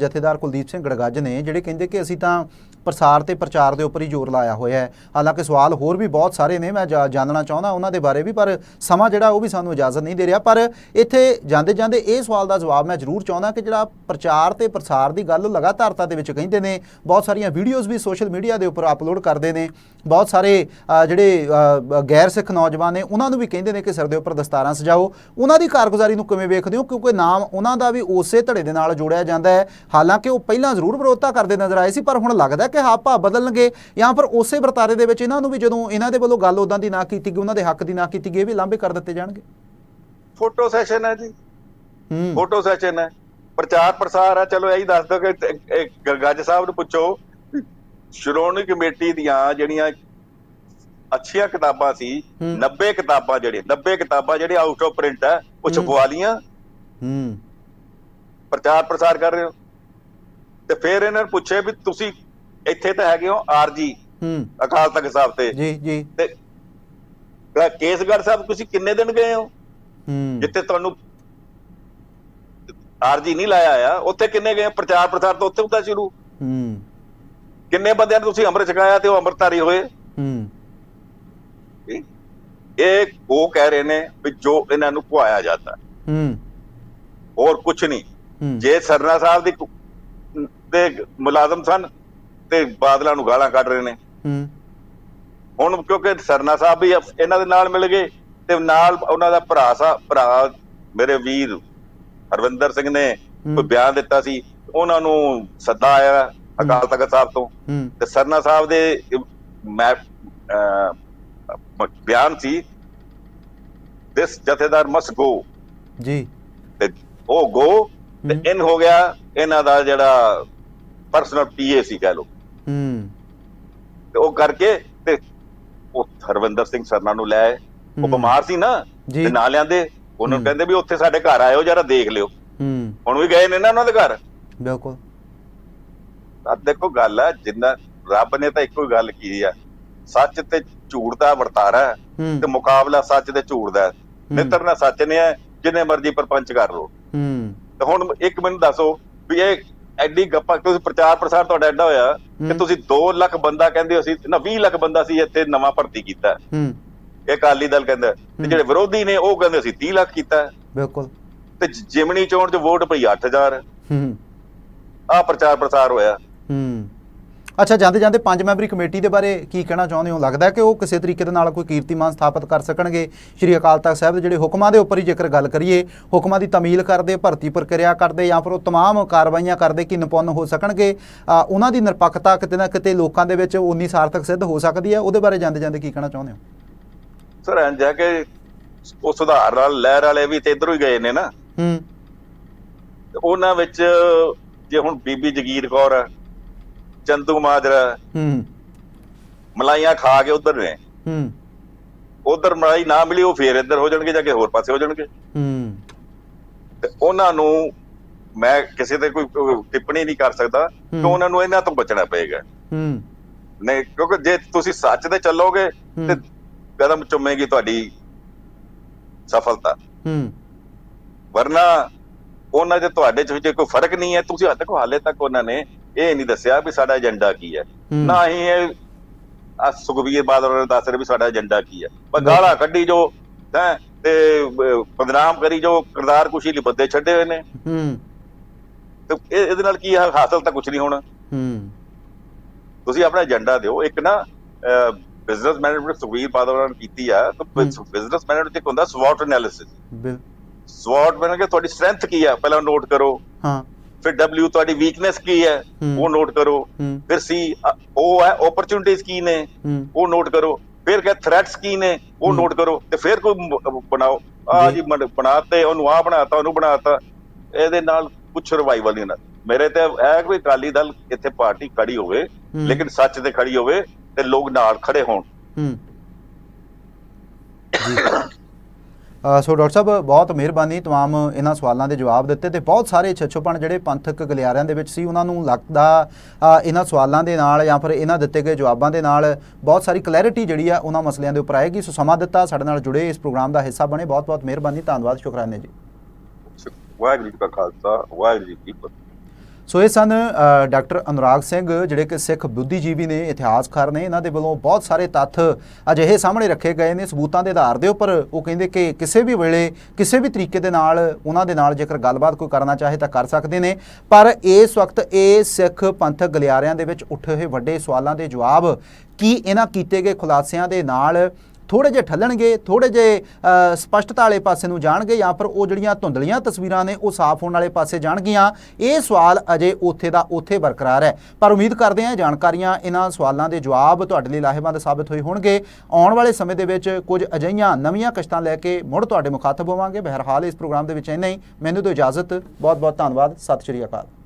ਜਥੇਦਾਰ ਕੁਲਦੀਪ ਸਿੰਘ ਗੜਗੱਜ ਨੇ ਜਿਹੜੇ ਕਹਿੰਦੇ ਕਿ ਅਸੀਂ ਤਾਂ ਪ੍ਰਸਾਰ ਤੇ ਪ੍ਰਚਾਰ ਦੇ ਉੱਪਰ ਹੀ ਜ਼ੋਰ ਲਾਇਆ ਹੋਇਆ ਹੈ। ਹਾਲਾਂਕਿ ਸਵਾਲ ਹੋਰ ਵੀ ਬਹੁਤ ਸਾਰੇ ਨੇ, ਮੈਂ ਜਾ- ਜਾਣਨਾ ਚਾਹੁੰਦਾ ਉਹਨਾਂ ਦੇ ਬਾਰੇ ਵੀ, ਪਰ ਸਮਾਂ ਜਿਹੜਾ ਉਹ ਵੀ ਸਾਨੂੰ ਇਜਾਜ਼ਤ ਨਹੀਂ ਦੇ ਰਿਹਾ। ਪਰ ਇੱਥੇ ਜਾਂਦੇ ਜਾਂਦੇ ਇਹ ਸਵਾਲ ਦਾ ਜਵਾਬ ਮੈਂ ਜ਼ਰੂਰ ਚਾਹੁੰਦਾ ਕਿ ਜਿਹੜਾ ਪ੍ਰਚਾਰ ਤੇ ਪ੍ਰਸਾਰ ਦੀ ਗੱਲ ਲਗਾਤਾਰਤਾ ਦੇ ਵਿੱਚ ਕਹਿੰਦੇ ਨੇ, ਬਹੁਤ ਸਾਰੀਆਂ ਵੀਡੀਓਜ਼ ਵੀ ਸੋਸ਼ਲ ਮੀਡੀਆ ਦੇ ਉੱਪਰ ਅਪਲੋਡ ਕਰਦੇ ਨੇ। ਬਹੁਤ ਸਾਰੇ ਜਿਹੜੇ ਗੈਰ ਸਿੱਖ ਨੌਜਵਾਨ ਨੇ, ਉਹਨਾਂ ਨੂੰ ਵੀ ਕਹਿੰਦੇ ਨੇ ਕਿ ਸਿਰ ਦੇ ਉੱਪਰ ਦਸਤਾਰਾਂ ਸਜਾਓ। ਉਹਨਾਂ ਦੀ ਕਾਰਗੁਜ਼ਾਰੀ ਨੂੰ ਕਿਵੇਂ ਵੇਖਦੇ ਹੋ? ਕਿਉਂਕਿ ਨਾਮ ਉਹਨਾਂ ਦਾ ਵੀ ਉਸੇ ਧੜੇ ਦੇ ਨਾਲ ਜੋੜਿਆ ਜਾਂਦਾ ਹੈ। ਹਾਲਾਂਕਿ ਉਹ ਪਹਿਲਾਂ ਜ਼ਰੂਰ ਵਿਰੋਧਤਾ ਕਰਦੇ ਨਜ਼ਰ ਆਏ ਸੀ, ਪਰ ਹੁਣ ਲੱਗਦਾ ਕਿ ਭਾਵ ਬਦਲਣਗੇ ਜਾਂ ਫਿਰ ਉਸੇ ਵਰਤਾਰੇ ਦੇ ਵਿੱਚ ਇਹਨਾਂ ਨੂੰ ਵੀ ਜਦੋਂ ਇਹਨਾਂ ਦੇ ਵੱਲੋਂ ਗੱਲ ਉਦਾਂ ਦੀ ਨਾ ਕੀਤੀ ਗਈ ਉਹਨਾਂ ਦੇ ਹੱਕ ਦੀ ਨਾ ਕੀਤੀ ਗਈ ਇਹ ਵੀ ਲਾਂਭੇ ਕਰ ਦਿੱਤੇ ਜਾਣਗੇ? ਫੋਟੋ ਸੈਸ਼ਨ ਹੈ ਜੀ। ਹੂੰ। ਫੋਟੋ ਸੈਸ਼ਨ ਹੈ। ਪ੍ਰਚਾਰ ਪ੍ਰਸਾਰ ਹੈ। ਚਲੋ ਇਹੀ ਦੱਸ ਦੋ ਕਿ ਗਰਗੱਜ ਸਾਹਿਬ ਨੂੰ ਪੁੱਛੋ। ਸ਼੍ਰੋਮਣੀ ਕਮੇਟੀ ਦੀਆਂ ਜਿਹੜੀਆਂ ਅੱਛੀਆਂ ਕਿਤਾਬਾਂ ਸੀ ਹੂੰ। 90 ਕਿਤਾਬਾਂ ਜਿਹੜੇ 90 ਕਿਤਾਬਾਂ ਜਿਹੜੇ ਆਊਟ ਆਫ ਪ੍ਰਿੰਟ ਹੈ ਉਹ। ਛਪਵਾ ਲੀਆਂ ਹੂੰ। ਪ੍ਰਚਾਰ ਪ੍ਰਸਾਰ ਕਰ ਰਹੇ ਹੋ। ਤੇ ਫਿਰ ਇਹਨਾਂ ਨੂੰ ਪੁੱਛੇ ਵੀ ਤੁਸੀਂ ਇੱਥੇ ਤਾਂ ਹੈਗੇ ਹੋ ਆਰਜੀ ਹੂੰ। ਅਕਾਲ ਤਖਤ ਸਾਹਿਬ ਤੇ। ਜੀ ਜੀ। ਤੇ ਕੇਸਗੜ੍ਹ ਸਾਹਿਬ ਤੁਸੀਂ ਕਿੰਨੇ ਦਿਨ ਗਏ ਹੋ? ਹੂੰ। ਜਿੱਥੇ ਤੁਹਾਨੂੰ ਆਰਜੀ ਨਹੀਂ ਲਾਇਆ ਆ ਉੱਥੇ ਕਿੰਨੇ ਗਏ ਪ੍ਰਚਾਰ ਪ੍ਰਸਾਰ ਤਾਂ ਉੱਥੇ ਹੁੰਦਾ ਸ਼ੁਰੂ। ਹੂੰ। ਕਿੰਨੇ ਬੰਦਿਆਂ ਨੂੰ ਤੁਸੀਂ ਅੰਮ੍ਰਿਤ ਛਕਾਇਆ ਤੇ ਉਹ ਅੰਮ੍ਰਿਤਧਾਰੀ ਹੋਏ? ਹੂੰ। ਇਹ ਉਹ ਕਹਿ ਰਹੇ ਨੇ ਵੀ ਜੋ ਇਹਨਾਂ ਨੂੰ ਖਵਾਇਆ ਜਾਂਦਾ। ਹੂੰ। ਹੋਰ ਕੁਝ ਨਹੀਂ। ਜੇ ਸਰਨਾ ਸਾਹਿਬ ਦੀ ਦੇ ਮੁਲਾਜ਼ਮ ਸਨ ਤੇ ਬਾਦਲਾਂ ਨੂੰ ਗਾਲਾਂ ਕੱਢ ਰਹੇ ਨੇ। ਹੂੰ। ਹੁਣ ਕਿਉਂਕਿ ਸਰਨਾ ਸਾਹਿਬ ਵੀ ਇਹਨਾਂ ਦੇ ਨਾਲ ਮਿਲ ਗਏ ਤੇ ਨਾਲ ਉਹਨਾਂ ਦਾ ਭਰਾ ਸਾ ਭਰਾ ਮੇਰੇ ਵੀਰ ਹਰਵਿੰਦਰ ਸਿੰਘ ਨੇ ਕੋਈ। ਬਿਆਨ ਦਿੱਤਾ ਸੀ। ਉਹਨਾਂ ਨੂੰ ਸੱਦਾ ਆਇਆ ਅਕਾਲ ਤਖਤ ਸਾਹਿਬ ਤੋਂ। ਤੇ ਸਰਨਾ ਸਾਹਿਬ ਦੇ ਮੈਂ ਬਿਆਨ ਸੀ ਦਿਸ ਜਥੇਦਾਰ ਮਸ ਗੋ ਜੀ। ਤੇ ਉਹ ਗੋ ਤੇ। ਇਨ ਹੋ ਗਿਆ ਇਹਨਾਂ ਦਾ ਜਿਹੜਾ ਪਰਸਨਲ ਪੀਏ ਸੀ ਕਹਿ ਲੋ ਹੂੰ। ਤੇ ਉਹ ਕਰਕੇ ਤੇ ਉਹ ਹਰਵਿੰਦਰ ਸਿੰਘ ਸਰਨਾ ਨੂੰ ਲੈ ਆਏ। ਉਹ। ਬਿਮਾਰ ਸੀ ਨਾ। ਤੇ ਨਾ ਲਿਆਂਦੇ। ਉਹਨੂੰ ਹੂੰ। ਕਹਿੰਦੇ ਵੀ ਉੱਥੇ ਸਾਡੇ ਘਰ ਆਇਓ ਜਰਾ ਦੇਖ ਲਿਓ। ਹੂੰ। ਹੁਣ ਵੀ ਗਏ ਨੇ ਨਾ ਉਹਨਾਂ ਦੇ ਘਰ? ਬਿਲਕੁਲ। ਤਾਂ ਦੇਖੋ ਗੱਲ ਹੈ ਜਿੰਨਾ ਰੱਬ ਨੇ ਤਾਂ ਇੱਕੋ ਹੀ ਗੱਲ ਕੀਤੀ ਆ। ਸੱਚ ਤੇ ਝੂਠ ਦਾ ਵਰਤਾਰਾ ਤੇ ਮੁਕਾਬਲਾ ਸੱਚ ਤੇ ਝੂਠ ਦਾ ਹੈ। ਨਿੱਤਰ ਨਾ ਸੱਚ ਨੇ ਜਿੰਨੇ ਮਰਜ਼ੀ ਪਰਪੰਚ ਕਰ ਲੋ ਹੂੰ। ਤੇ ਹੁਣ ਇੱਕ ਮੈਨੂੰ ਦੱਸੋ ਵੀ ਇਹ ਐਡੀ ਗੱਪਾਂ ਤੁਸੀਂ ਪ੍ਰਚਾਰ ਪ੍ਰਸਾਰ ਤੁਹਾਡਾ ਐਡਾ ਹੋਇਆ ਕਿ। ਤੁਸੀਂ 2 ਲੱਖ ਬੰਦਾ ਕਹਿੰਦੇ ਹੋ ਸੀ ਨਾ 20 ਲੱਖ ਬੰਦਾ ਸੀ ਇੱਥੇ ਨਵਾਂ ਭਰਤੀ ਕੀਤਾ। ਹੂੰ। ਇਹ ਅਕਾਲੀ ਦਲ ਕਹਿੰਦਾ। ਤੇ ਜਿਹੜੇ ਵਿਰੋਧੀ ਨੇ ਉਹ ਕਹਿੰਦੇ ਸੀ 30 ਲੱਖ ਕੀਤਾ। ਬਿਲਕੁਲ। ਤੇ ਜਿਮਣੀ ਚੋਣ 'ਚ ਵੋਟ ਪਈ 8000 ਹੂੰ। ਆ ਪ੍ਰਚਾਰ ਪ੍ਰਸਾਰ ਹੋਇਆ। ਹੂੰ। ਅੱਛਾ ਜਾਂਦੇ ਜਾਂਦੇ ਪੰਜ ਮੈਂਬਰੀ ਕਮੇਟੀ ਦੇ ਬਾਰੇ ਕੀ ਕਹਿਣਾ ਚਾਹੁੰਦੇ ਹੋ ਲੱਗਦਾ ਹੈ ਕਿ ਉਹ ਕਿਸੇ ਤਰੀਕੇ ਦੇ ਨਾਲ ਕੋਈ ਕੀਰਤੀਮਾਨ ਸਥਾਪਿਤ ਕਰ ਸਕਣਗੇ ਸ਼੍ਰੀ ਅਕਾਲ ਤਖਤ ਸਾਹਿਬ ਦੇ ਜਿਹੜੇ ਹੁਕਮਾਂ ਦੇ ਉੱਪਰ ਹੀ ਜੇਕਰ ਗੱਲ ਕਰੀਏ ਹੁਕਮਾਂ ਦੀ ਤਮੀਲ ਕਰਦੇ ਭਰਤੀ ਪ੍ਰਕਿਰਿਆ ਕਰਦੇ ਜਾਂ ਫਿਰ ਉਹ तमाम ਕਾਰਵਾਈਆਂ ਕਰਦੇ ਕਿ ਨਿਪੁੰਨ ਹੋ ਸਕਣਗੇ ਅ, ਉਹਨਾਂ ਦੀ ਨਿਰਪੱਖਤਾ ਕਿਤੇ ਨਾ ਕਿਤੇ ਲੋਕਾਂ ਦੇ ਵਿੱਚ ਉਨੀ ਸਾਰਥਕ ਸਿੱਧ ਹੋ ਸਕਦੀ ਹੈ ਉਹਦੇ ਬਾਰੇ ਜਾਂਦੇ ਜਾਂਦੇ ਕੀ ਕਹਿਣਾ ਚਾਹੁੰਦੇ ਹੋ ਸਰ ਇੰਜ ਹੈ ਕਿ ਉਹ ਸੁਧਾਰ ਨਾਲ ਲਹਿਰ ਵਾਲੇ ਵੀ ਤੇ ਇਧਰੋਂ ਹੀ ਗਏ ਨੇ ਨਾ ਹੂੰ ਤੇ ਉਹਨਾਂ ਵਿੱਚ ਜੇ ਹੁਣ ਬੀਬੀ ਜਗੀਰ ਕੌਰ ਹੈ, ਚੰਦੂ ਮਾਜਰਾ। ਹੂੰ। ਮਲਾਈਆਂ ਖਾ ਕੇ ਉਧਰ ਨੇ। ਹੂੰ। ਉਧਰ ਮਲਾਈ ਨਾ ਮਿਲੀ ਉਹ ਫੇਰ ਇੱਧਰ ਹੋ ਜਾਣਗੇ ਜਾਂ ਕਿ ਹੋਰ ਪਾਸੇ ਹੋ ਜਾਣਗੇ। ਹੂੰ। ਤੇ ਉਹਨਾਂ ਨੂੰ ਮੈਂ ਕਿਸੇ ਤੇ ਕੋਈ ਟਿੱਪਣੀ ਨਹੀਂ ਕਰ ਸਕਦਾ ਕਿ। ਉਹਨਾਂ ਨੂੰ ਇਹਨਾਂ ਤੋਂ ਬਚਣਾ ਪਏਗਾ। ਹੂੰ। ਨਹੀਂ ਕਿਉਂਕਿ ਜੇ ਤੁਸੀਂ ਸੱਚ ਤੇ ਚੱਲੋਗੇ। ਤੇ ਕਦਮ ਚੁੰਮੇਗੀ ਤੁਹਾਡੀ ਸਫਲਤਾ। ਹੂੰ। ਵਰਨਾ ਉਹਨਾਂ ਦੇ ਤੁਹਾਡੇ ਚ ਜੇ ਕੋਈ ਫ਼ਰਕ ਨਹੀਂ ਹੈ ਤੁਸੀਂ ਹੱਦ ਤੱਕ ਹਾਲੇ ਤੱਕ ਉਹਨਾਂ ਨੇ ਇਹ ਨਹੀਂ ਦੱਸਿਆ ਵੀ ਸਾਡਾ ਏਜੰਡਾ ਕੀ ਹੈ। ਨਾ ਹੀ ਇਹ ਆ ਸੁਖਬੀਰ ਬਾਦਲ ਨੇ ਦੱਸ ਰਹੇ ਵੀ ਸਾਡਾ ਏਜੰਡਾ ਕੀ ਹੈ ਬਸ ਗਾਲਾਂ ਕੱਢੀ ਜੋ ਹੈ ਤੇ ਬਦਨਾਮ ਕਰੀ ਜੋ ਕਿਰਦਾਰ ਕੁਸ਼ੀ ਲਈ ਬੰਦੇ ਛੱਡੇ ਹੋਏ ਨੇ। ਹੂੰ। ਤੇ ਇਹ- ਇਹਦੇ ਨਾਲ ਕੀ ਹਾਸਲ ਤਾਂ ਕੁਝ ਨਹੀਂ ਹੋਣਾ। ਹੂੰ। ਤੁਸੀਂ ਆਪਣਾ ਏਜੰਡਾ ਦਿਓ। ਇੱਕ ਨਾ ਬਿਜ਼ਨਸ ਮੈਨੇਜਮੈਂਟ ਸੁਖਬੀਰ ਬਾਦਲ ਨੇ ਕੀਤੀ ਆ ਤਾਂ ਬਿਜ਼ਨਸ ਮੈਨੇਜਮੈਂਟ ਇੱਕ ਹੁੰਦਾ ਸਵੌਟ ਐਨਾਲਿਸਿਸ ਸਵੌਟ ਮੈਨੇ ਕਿ ਤੁਹਾਡੀ ਸਟਰੈਂਥ ਕੀ ਹੈ ਪਹਿਲਾਂ ਨੋਟ ਕਰੋ। ਹਾਂ। ਫਿਰ W ਤੁਹਾਡੀ ਵੀਕਨੈਸ ਕੀ ਹੈ। ਉਹ ਨੋਟ ਕਰੋ। ਫਿਰ C ਉਹ ਹੈ ਓਪਰਚੁਨਿਟੀਜ਼ ਕੀ ਨੇ? ਉਹ ਨੋਟ ਕਰੋ। ਫਿਰ ਕਹੇ ਥ੍ਰੈਟਸ ਕੀ ਨੇ? ਉਹ। ਨੋਟ ਕਰੋ। ਤੇ ਫਿਰ ਕੋਈ ਬਣਾਓ। ਆ ਜੀ। ਜੀ ਬਣ- ਬਣਾਤੇ ਉਹਨੂੰ ਆ ਬਣਾਤਾ ਉਹਨੂੰ ਬਣਾਤਾ। ਇਹਦੇ ਨਾਲ ਕੁਛ ਰਿਵਾਈਵਲ ਨਹੀਂ ਹੁੰਦਾ। ਮੇਰੇ ਤੇ ਇਹ ਕੋਈ ਅਕਾਲੀ ਦਲ ਇੱਥੇ ਪਾਰਟੀ ਖੜੀ ਹੋਵੇ। ਲੇਕਿਨ ਸੱਚ ਤੇ ਖੜੀ ਹੋਵੇ ਤੇ ਲੋਕ ਨਾਲ ਖੜੇ ਹੋਣ। ਹੂੰ। ਜੀ ਸੋ ਡਾਕਟਰ ਸਾਹਿਬ ਬਹੁਤ ਮਿਹਰਬਾਨੀ तमाम ਇਹਨਾਂ ਸਵਾਲਾਂ ਦੇ ਜਵਾਬ ਦਿੱਤੇ ਤੇ ਬਹੁਤ ਸਾਰੇ ਛੱਛੋਪਣ ਜਿਹੜੇ ਪੰਥਕ ਗਲਿਆਰਿਆਂ ਦੇ ਵਿੱਚ ਸੀ ਉਹਨਾਂ ਨੂੰ ਲੱਗਦਾ ਅ, ਇਹਨਾਂ ਸਵਾਲਾਂ ਦੇ ਨਾਲ ਜਾਂ ਫਿਰ ਇਹਨਾਂ ਦਿੱਤੇ ਗਏ ਜਵਾਬਾਂ ਦੇ ਨਾਲ ਬਹੁਤ ਸਾਰੀ ਕਲੈਰਿਟੀ ਜਿਹੜੀ ਆ ਉਹਨਾਂ ਮਸਲਿਆਂ ਦੇ ਉੱਪਰ ਆਏਗੀ ਸੋ ਸਮਾਂ ਦਿੱਤਾ ਸਾਡੇ ਨਾਲ ਜੁੜੇ ਇਸ ਪ੍ਰੋਗਰਾਮ ਦਾ ਹਿੱਸਾ ਬਣੇ ਬਹੁਤ ਬਹੁਤ ਮਿਹਰਬਾਨੀ ਧੰਨਵਾਦ ਸ਼ੁਕਰਾਨੇ ਜੀ ਵਾਹਿਗੁਰੂ ਜੀ ਕਾ ਖਾਲਸਾ ਵਾਹਿਗੁਰੂ ਜੀ ਕੀ ਫਤਿਹ ਸੋ ਇਹ ਸਨ ਡਾਕਟਰ ਅਨੁਰਾਗ ਸਿੰਘ, ਜਿਹੜੇ ਕਿ ਸਿੱਖ ਬੁੱਧੀਜੀਵੀ ਨੇ ਇਤਿਹਾਸਕਾਰ ਨੇ, ਇਹਨਾਂ ਦੇ ਵੱਲੋਂ ਬਹੁਤ ਸਾਰੇ ਤੱਥ ਅਜਿਹੇ ਸਾਹਮਣੇ ਰੱਖੇ ਗਏ ਨੇ, ਸਬੂਤਾਂ ਦੇ ਆਧਾਰ ਦੇ ਉੱਪਰ। ਉਹ ਕਹਿੰਦੇ ਕਿ ਕਿਸੇ ਵੀ ਵੇਲੇ, ਕਿਸੇ ਵੀ ਤਰੀਕੇ ਦੇ ਨਾਲ, ਉਹਨਾਂ ਦੇ ਨਾਲ ਜੇਕਰ ਗੱਲਬਾਤ ਕੋਈ ਕਰਨਾ ਚਾਹੇ ਤਾਂ ਕਰ ਸਕਦੇ ਨੇ। ਪਰ ਇਸ ਵਕਤ ਇਹ ਸਿੱਖ ਪੰਥਕ ਗਲਿਆਰਿਆਂ ਦੇ ਵਿੱਚ ਉੱਠੇ ਹੋਏ ਵੱਡੇ ਸਵਾਲਾਂ ਦੇ ਜਵਾਬ ਕੀ ਇਹਨਾਂ ਕੀਤੇ ਗਏ ਖੁਲਾਸਿਆਂ ਦੇ ਨਾਲ ਥੋੜੇ ਜਿਹੇ ਠੱਲਣਗੇ ਥੋੜੇ ਜਿਹੇ ਅ, ਸਪਸ਼ਟਤਾ ਵਾਲੇ ਪਾਸੇ ਨੂੰ ਜਾਣਗੇ ਜਾਂ ਫਿਰ ਉਹ ਜਿਹੜੀਆਂ ਧੁੰਦਲੀਆਂ ਤਸਵੀਰਾਂ ਨੇ ਉਹ ਸਾਫ਼ ਹੋਣ ਵਾਲੇ ਪਾਸੇ ਜਾਣਗੀਆਂ। ਇਹ ਸਵਾਲ ਅਜੇ ਉੱਥੇ ਦਾ ਉੱਥੇ ਬਰਕਰਾਰ ਹੈ। ਪਰ ਉਮੀਦ ਕਰਦੇ ਹਾਂ ਇਹ ਜਾਣਕਾਰੀਆਂ ਇਹਨਾਂ ਸਵਾਲਾਂ ਦੇ ਜਵਾਬ ਤੁਹਾਡੇ ਲਈ ਲਾਹੇਵੰਦ ਸਾਬਤ ਹੋਏ ਹੋਣਗੇ। ਆਉਣ ਵਾਲੇ ਸਮੇਂ ਦੇ ਵਿੱਚ ਕੁਝ ਅਜਿਹੀਆਂ ਨਵੀਆਂ ਕਸ਼ਤਾਂ ਲੈ ਕੇ ਮੁੜ ਤੁਹਾਡੇ ਮੁਖਾਤਬ ਹੋਵਾਂਗੇ। ਬਹਿਰਹਾਲ ਇਸ ਪ੍ਰੋਗਰਾਮ ਦੇ ਵਿੱਚ ਇੰਨਾ ਹੀ। ਮੈਨੂੰ ਦਿਓ ਇਜਾਜ਼ਤ। ਬਹੁਤ ਬਹੁਤ ਧੰਨਵਾਦ। ਸਤਿ ਸ਼੍ਰੀ ਅਕਾਲ।